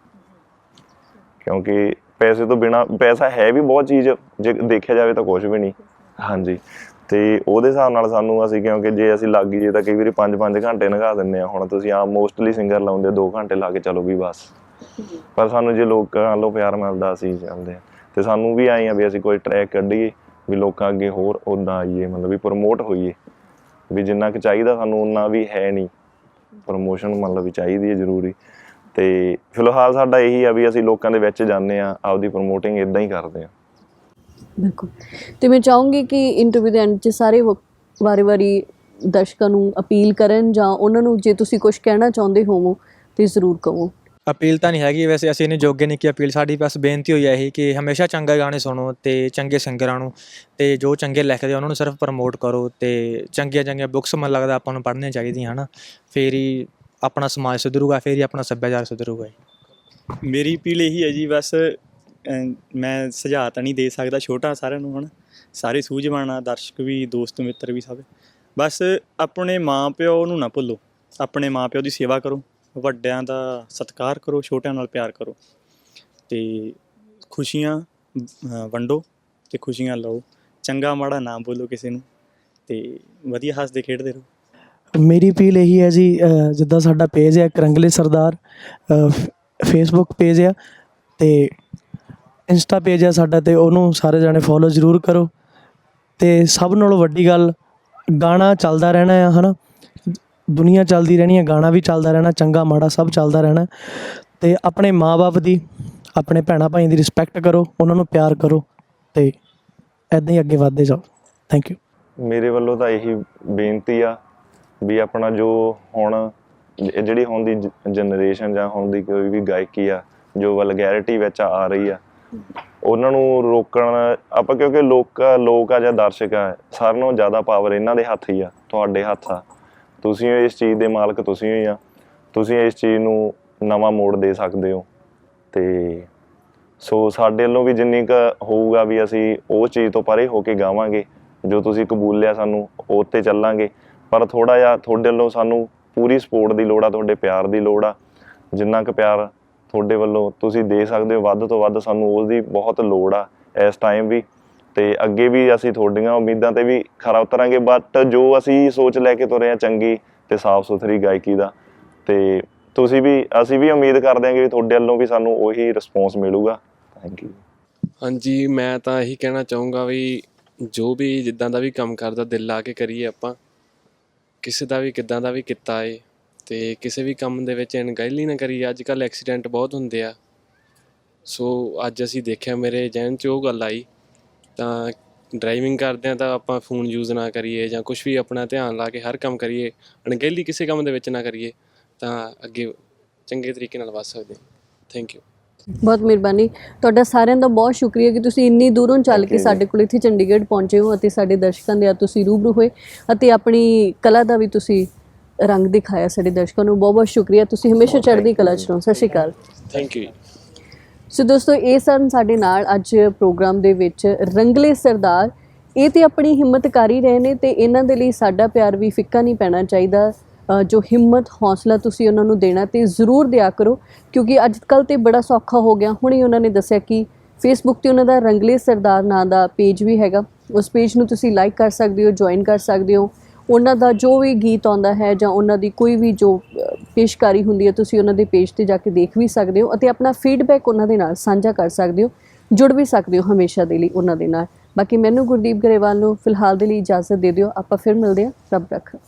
ਕਿਉਂਕਿ ਪੈਸੇ ਤੋਂ ਬਿਨਾ ਪੈਸਾ ਹੈ ਵੀ ਬਹੁਤ ਚੀਜ਼ ਜੇ ਦੇਖਿਆ ਜਾਵੇ ਤਾਂ ਕੁਝ ਵੀ ਨਹੀਂ। ਹਾਂਜੀ। ਤੇ ਉਹਦੇ ਹਿਸਾਬ ਨਾਲ ਸਾਨੂੰ ਅਸੀਂ ਕਿਉਂਕਿ ਜੇ ਅਸੀਂ ਲੱਗ ਗਏ ਤਾਂ ਕਈ ਵਾਰੀ 5-5 ਘੰਟੇ ਲਗਾ ਦਿੰਨੇ ਆ ਹੁਣ ਤੁਸੀਂ ਆਮ ਮੋਸਟਲੀ ਸਿੰਗਰ ਲਾਉਂਦੇ 2 ਘੰਟੇ ਲਾ ਕੇ ਚਲੋ ਵੀ ਬਸ। ਪਰ ਸਾਨੂੰ ਜੇ ਲੋਕਾਂ ਵੱਲੋਂ ਪਿਆਰ ਮਿਲਦਾ ਅਸੀਂ ਚੱਲਦੇ ਆ ਤੇ ਸਾਨੂੰ ਵੀ ਆਏ ਆ ਵੀ ਅਸੀਂ ਕੋਈ ਟਰੈਕ ਕੱਢੀਏ ਵੀ ਲੋਕਾਂ ਅੱਗੇ ਹੋਰ ਉਦਾਂ ਆਈਏ ਮਤਲਬ ਵੀ ਪ੍ਰਮੋਟ ਹੋਈਏ। ਵੀ ਜਿੰਨਾ ਕੁ ਚਾਹੀਦਾ ਸਾਨੂੰ, ਉਨਾ ਵੀ ਹੈ ਨਹੀਂ। ਪ੍ਰਮੋਸ਼ਨ ਮਤਲਬ ਵੀ ਚਾਹੀਦੀ ਹੈ ਜ਼ਰੂਰੀ। ਤੇ ਫਿਲਹਾਲ ਸਾਡਾ ਇਹੀ ਆ ਵੀ ਅਸੀਂ ਲੋਕਾਂ ਦੇ ਵਿੱਚ ਜਾਂਦੇ ਆ ਆਪਦੀ ਪ੍ਰਮੋਟਿੰਗ ਇਦਾਂ ਹੀ ਕਰਦੇ ਆ ਬਿਲਕੁਲ। ਤੇ ਮੈਂ ਚਾਹੂੰਗੀ ਕਿ ਇੰਟਰਵਿਊ ਦੇ ਐਂਡ 'ਚ ਸਾਰੇ ਵਾਰੀ-ਵਾਰੀ ਦਰਸ਼ਕਾਂ ਨੂੰ ਅਪੀਲ ਕਰਨ ਜਾਂ ਉਹਨਾਂ ਨੂੰ ਜੇ ਤੁਸੀਂ ਕੁਝ ਕਹਿਣਾ ਚਾਹੁੰਦੇ ਹੋਵੋ, ਤੇ ਜ਼ਰੂਰ ਕਹੋ। ਅਪੀਲ ਤਾਂ ਨਹੀਂ ਹੈਗੀ, ਵੈਸੇ ਅਸੀਂ ਇਹਨੇ ਜੋਗੇ ਨਹੀਂ ਕੀ ਅਪੀਲ, ਸਾਡੀ ਬਸ ਬੇਨਤੀ ਹੋਈ ਹੈ ਇਹੀ ਕਿ ਹਮੇਸ਼ਾ ਚੰਗੇ ਗਾਣੇ ਸੁਣੋ ਤੇ ਚੰਗੇ ਸਿੰਗਰਾਂ ਨੂੰ ਤੇ ਜੋ ਚੰਗੇ ਲਿਖਦੇ ਉਹਨਾਂ ਨੂੰ ਸਿਰਫ ਪ੍ਰਮੋਟ ਕਰੋ ਤੇ ਚੰਗੀਆਂ ਚੰਗੀਆਂ ਬੁੱਕਸ ਮਨ ਲੱਗਦਾ ਆਪਾਂ ਨੂੰ ਪੜ੍ਹਨੀਆਂ ਚਾਹੀਦੀਆਂ, ਹਨਾ? ਫੇਰ ਹੀ ਆਪਣਾ ਸਮਾਜ ਸੁਧਰੂਗਾ, ਫੇਰ ਹੀ ਆਪਣਾ ਸੱਭਿਆਚਾਰ ਸੁਧਰੂਗਾ ਜੀ ਮੇਰੀ ਅਪੀਲ ਇਹੀ ਹੈ ਜੀ, ਬਸ ਮੈਂ ਸੁਝਾਅ ਤਾਂ ਨਹੀਂ ਦੇ ਸਕਦਾ ਛੋਟਾ ਸਾਰਿਆਂ ਨੂੰ ਹਣ ਸਾਰੇ ਸੂਝਵਾਨ ਆ, ਦਰਸ਼ਕ ਵੀ, ਦੋਸਤ ਮਿੱਤਰ ਵੀ ਸਭ। ਬਸ, ਆਪਣੇ ਮਾਪਿਓ ਨੂੰ ਨਾ ਭੁੱਲੋ। ਆਪਣੇ ਮਾਪਿਓ ਦੀ ਸੇਵਾ ਕਰੋ। ਵੱਡਿਆਂ ਦਾ ਸਤਿਕਾਰ ਕਰੋ, ਛੋਟਿਆਂ ਨਾਲ ਪਿਆਰ ਕਰੋ। ਤੇ ਖੁਸ਼ੀਆਂ ਵੰਡੋ ਤੇ ਖੁਸ਼ੀਆਂ ਲਓ। ਚੰਗਾ ਮਾੜਾ ਨਾ ਬੋਲੋ ਕਿਸੇ ਨੂੰ ਤੇ ਵਧੀਆ ਹੱਸਦੇ, ਖੇਡਦੇ ਰਹੋ। ਮੇਰੀ ਅਪੀਲ ਇਹੀ ਹੈ ਜੀ ਜਿੱਦਾਂ ਸਾਡਾ ਪੇਜ ਹੈ, ਕਰੰਗਲੇ ਸਰਦਾਰ ਫੇਸਬੁੱਕ ਪੇਜ ਆ ਤੇ ਇੰਸਟਾ ਪੇਜ ਹੈ ਸਾਡਾ ਤੇ ਉਹਨੂੰ ਸਾਰੇ ਜਾਣੇ ਫੋਲੋ ਜ਼ਰੂਰ ਕਰੋ। ਤੇ ਸਭ ਨਾਲੋਂ ਵੱਡੀ ਗੱਲ, ਗਾਣਾ ਚੱਲਦਾ ਰਹਿਣਾ ਆ, ਹਨਾ? ਦੁਨੀਆ ਚੱਲਦੀ ਰਹਿਣੀ ਹੈ, ਗਾਣਾ ਵੀ ਚੱਲਦਾ ਰਹਿਣਾ, ਚੰਗਾ ਮਾੜਾ ਸਭ ਚੱਲਦਾ ਰਹਿਣਾ ਤੇ ਆਪਣੇ ਮਾਪੇ ਦੀ, ਆਪਣੇ ਭੈਣਾਂ ਭਾਈ ਦੀ ਰਿਸਪੈਕਟ ਕਰੋ, ਉਹਨਾਂ ਨੂੰ ਪਿਆਰ ਕਰੋ ਤੇ ਐਦਾਂ ਹੀ ਅੱਗੇ ਵਧਦੇ ਜਾਓ। ਥੈਂਕ ਯੂ ਮੇਰੇ ਵੱਲੋਂ ਤਾਂ ਇਹੀ ਬੇਨਤੀ ਆ ਵੀ ਆਪਣਾ ਜੋ ਹੁਣ ਜਿਹੜੀ ਹੁਣ ਦੀ ਜਨਰੇਸ਼ਨ ਜਾਂ ਹੁਣ ਦੀ ਕੋਈ ਵੀ ਗਾਇਕੀ ਆ, ਜੋ ਵਲਗੈਰਿਟੀ ਵਿੱਚ ਆ ਰਹੀ ਆ, ਉਹਨਾਂ ਨੂੰ ਰੋਕਣ, ਆਪਾਂ ਕਿਉਂਕਿ ਲੋਕ ਲੋਕ ਆ ਜਾਂ ਦਰਸ਼ਕ ਆ, ਸਾਰਿਆਂ ਨਾਲੋਂ ਜ਼ਿਆਦਾ ਪਾਵਰ ਇਹਨਾਂ ਦੇ ਹੱਥ ਹੀ ਆ, ਤੁਹਾਡੇ ਹੱਥ ਆ। ਤੁਸੀਂ ਇਸ ਚੀਜ਼ ਦੇ ਮਾਲਕ ਤੁਸੀਂ ਹੀ ਆ। ਤੁਸੀਂ ਇਸ ਚੀਜ਼ ਨੂੰ ਨਵਾਂ ਮੋੜ ਦੇ ਸਕਦੇ ਹੋ। ਤੇ ਸੋ ਸਾਡੇ ਵੱਲੋਂ ਵੀ ਜਿੰਨੀ ਕੁ ਹੋਊਗਾ ਵੀ ਅਸੀਂ ਉਹ ਚੀਜ਼ ਤੋਂ ਪਰੇ ਹੋ ਕੇ ਗਾਵਾਂਗੇ, ਜੋ ਤੁਸੀਂ ਕਬੂਲਿਆ ਸਾਨੂੰ, ਉਹ ਤੇ ਚੱਲਾਂਗੇ। ਪਰ ਥੋੜਾ ਜਿਹਾ ਤੁਹਾਡੇ ਵੱਲੋਂ ਸਾਨੂੰ ਪੂਰੀ ਸਪੋਰਟ ਦੀ ਲੋੜ ਆ, ਤੁਹਾਡੇ ਪਿਆਰ ਦੀ ਲੋੜ ਆ। ਜਿੰਨਾ ਕੁ ਪਿਆਰ ਤੁਹਾਡੇ ਵੱਲੋਂ ਤੁਸੀਂ ਦੇ ਸਕਦੇ ਹੋ, ਵੱਧ ਤੋਂ ਵੱਧ ਸਾਨੂੰ ਉਸ ਦੀ ਬਹੁਤ ਲੋੜ ਆ, ਇਸ ਟਾਈਮ ਵੀ। ਤੇ ਅੱਗੇ ਵੀ ਅਸੀਂ ਤੁਹਾਡੀਆਂ ਉਮੀਦਾਂ ਤੇ ਵੀ ਖਰਾ ਉਤਰਾਂਗੇ ਬਟ ਜੋ ਅਸੀਂ ਸੋਚ ਲੈ ਕੇ ਤੁਰੇ ਆ ਚੰਗੀ ਤੇ ਸਾਫ਼ ਸੁਥਰੀ ਗਾਇਕੀ ਦਾ, ਤੇ ਤੁਸੀਂ ਵੀ, ਅਸੀਂ ਵੀ ਉਮੀਦ ਕਰਦੇ ਹਾਂ ਕਿ ਤੁਹਾਡੇ ਵੱਲੋਂ ਵੀ ਸਾਨੂੰ ਉਹੀ ਰਿਸਪੌਂਸ ਮਿਲੂਗਾ। ਥੈਂਕ ਯੂ ਹਾਂਜੀ, ਮੈਂ ਤਾਂ ਇਹੀ ਕਹਿਣਾ ਚਾਹੂੰਗਾ ਵੀ ਜੋ ਵੀ ਜਿੱਦਾਂ ਦਾ ਵੀ ਕੰਮ ਕਰਦਾ, ਦਿਲ ਲਾ ਕੇ ਕਰੀਏ ਆਪਾਂ। ਕਿਸੇ ਦਾ ਵੀ ਕਿੱਦਾਂ ਦਾ ਵੀ ਕੀਤਾ ਏ, ਤੇ ਕਿਸੇ ਵੀ ਕੰਮ ਦੇ ਵਿੱਚ ਅਣਗਹਿਲੀ ਨਾ ਕਰੀਏ। ਅੱਜ ਕੱਲ ਐਕਸੀਡੈਂਟ ਬਹੁਤ ਹੁੰਦੇ ਆ। ਸੋ ਅੱਜ ਅਸੀਂ ਦੇਖਿਆ ਮੇਰੇ ਜੈਨ 'ਚ ਉਹ ਗੱਲ ਆਈ। ਤਾਂ ਡਰਾਈਵਿੰਗ ਕਰਦੇ ਆ ਤਾਂ ਆਪਾਂ ਫੋਨ ਯੂਜ਼ ਨਾ ਕਰੀਏ ਜਾਂ ਕੁਝ ਵੀ ਆਪਣਾ ਧਿਆਨ ਲਾ ਕੇ ਹਰ ਕੰਮ ਕਰੀਏ ਅਣਗਹਿਲੀ ਕਿਸੇ ਕੰਮ ਦੇ ਵਿੱਚ ਨਾ ਕਰੀਏ ਤਾਂ ਅੱਗੇ ਚੰਗੇ ਤਰੀਕੇ ਨਾਲ ਵੱਧ ਸਕਦੇ ਥੈਂਕ ਯੂ ਬਹੁਤ ਮਿਹਰਬਾਨੀ। ਤੁਹਾਡਾ ਸਾਰਿਆਂ ਦਾ ਬਹੁਤ ਸ਼ੁਕਰੀਆ ਕਿ ਤੁਸੀਂ ਇੰਨੀ ਦੂਰੋਂ ਚੱਲ ਕੇ ਸਾਡੇ ਕੋਲ ਇੱਥੇ ਚੰਡੀਗੜ੍ਹ ਪਹੁੰਚੇ ਹੋ ਅਤੇ ਸਾਡੇ ਦਰਸ਼ਕਾਂ ਦੇ ਆ ਤੁਸੀਂ ਰੂਬਰੂ ਹੋਏ ਅਤੇ ਆਪਣੀ ਕਲਾ ਦਾ ਵੀ ਤੁਸੀਂ ਰੰਗ ਦਿਖਾਇਆ ਸਾਡੇ ਦਰਸ਼ਕਾਂ ਨੂੰ। ਬਹੁਤ ਬਹੁਤ ਸ਼ੁਕਰੀਆ। ਤੁਸੀਂ ਹਮੇਸ਼ਾ ਚੜ੍ਹਦੀ ਕਲਾ ਚ ਰਹੋ। ਸਤਿ ਸ਼੍ਰੀ ਅਕਾਲ। ਥੈਂਕ ਯੂ ਸੋ ਦੋਸਤੋ, ਇਹ ਸਨ ਸਾਡੇ ਨਾਲ ਅੱਜ ਪ੍ਰੋਗਰਾਮ ਦੇ ਵਿੱਚ ਰੰਗਲੇ ਸਰਦਾਰ। ਇਹ ਤੇ ਆਪਣੀ ਹਿੰਮਤ ਕਰ ਹੀ ਰਹੇ ਨੇ ਤੇ ਇਹਨਾਂ ਦੇ ਲਈ ਸਾਡਾ ਪਿਆਰ ਵੀ ਫਿੱਕਾ ਨਹੀਂ ਪੈਣਾ ਚਾਹੀਦਾ। ਜੋ ਹਿੰਮਤ, ਹੌਸਲਾ ਤੁਸੀਂ ਉਹਨਾਂ ਨੂੰ ਦੇਣਾ ਤੇ ਜ਼ਰੂਰ ਦਿਆ ਕਰੋ, ਕਿਉਂਕਿ ਅੱਜ ਕੱਲ ਤੇ ਬੜਾ ਸੌਖਾ ਹੋ ਗਿਆ। ਹੁਣੇ ਉਹਨਾਂ ਨੇ ਦੱਸਿਆ ਕਿ ਫੇਸਬੁੱਕ ਤੇ ਉਹਨਾਂ ਦਾ ਰੰਗਲੇ ਸਰਦਾਰ ਨਾਂ ਦਾ ਪੇਜ ਵੀ ਹੈਗਾ। ਉਸ ਪੇਜ ਨੂੰ ਤੁਸੀਂ ਲਾਈਕ ਕਰ ਸਕਦੇ ਹੋ ਜੁਆਇਨ ਕਰ ਸਕਦੇ ਹੋ। ਉਹਨਾਂ ਦਾ ਜੋ ਵੀ ਗੀਤ ਆਉਂਦਾ ਹੈ ਜਾਂ ਉਹਨਾਂ ਦੀ ਕੋਈ ਵੀ ਜੋ ਪੇਸ਼ਕਾਰੀ ਹੁੰਦੀ ਹੈ, ਤੁਸੀਂ ਉਹਨਾਂ ਦੇ ਪੇਜ ਤੇ ਜਾ ਕੇ ਦੇਖ ਵੀ ਸਕਦੇ ਹੋ ਅਤੇ ਆਪਣਾ ਫੀਡਬੈਕ ਉਹਨਾਂ ਦੇ ਨਾਲ ਸਾਂਝਾ ਕਰ ਸਕਦੇ ਹੋ, ਜੁੜ ਵੀ ਸਕਦੇ ਹੋ ਹਮੇਸ਼ਾ ਦੇ ਲਈ ਉਹਨਾਂ ਦੇ ਨਾਲ। ਬਾਕੀ ਮੈਨੂੰ ਗੁਰਦੀਪ ਗਰੇਵਾਲ ਨੂੰ ਫਿਲਹਾਲ ਦੇ ਲਈ ਇਜਾਜ਼ਤ ਦੇ ਦਿਓ। ਆਪਾਂ ਫਿਰ ਮਿਲਦੇ ਹਾਂ। ਰੱਬ ਰੱਖਾ।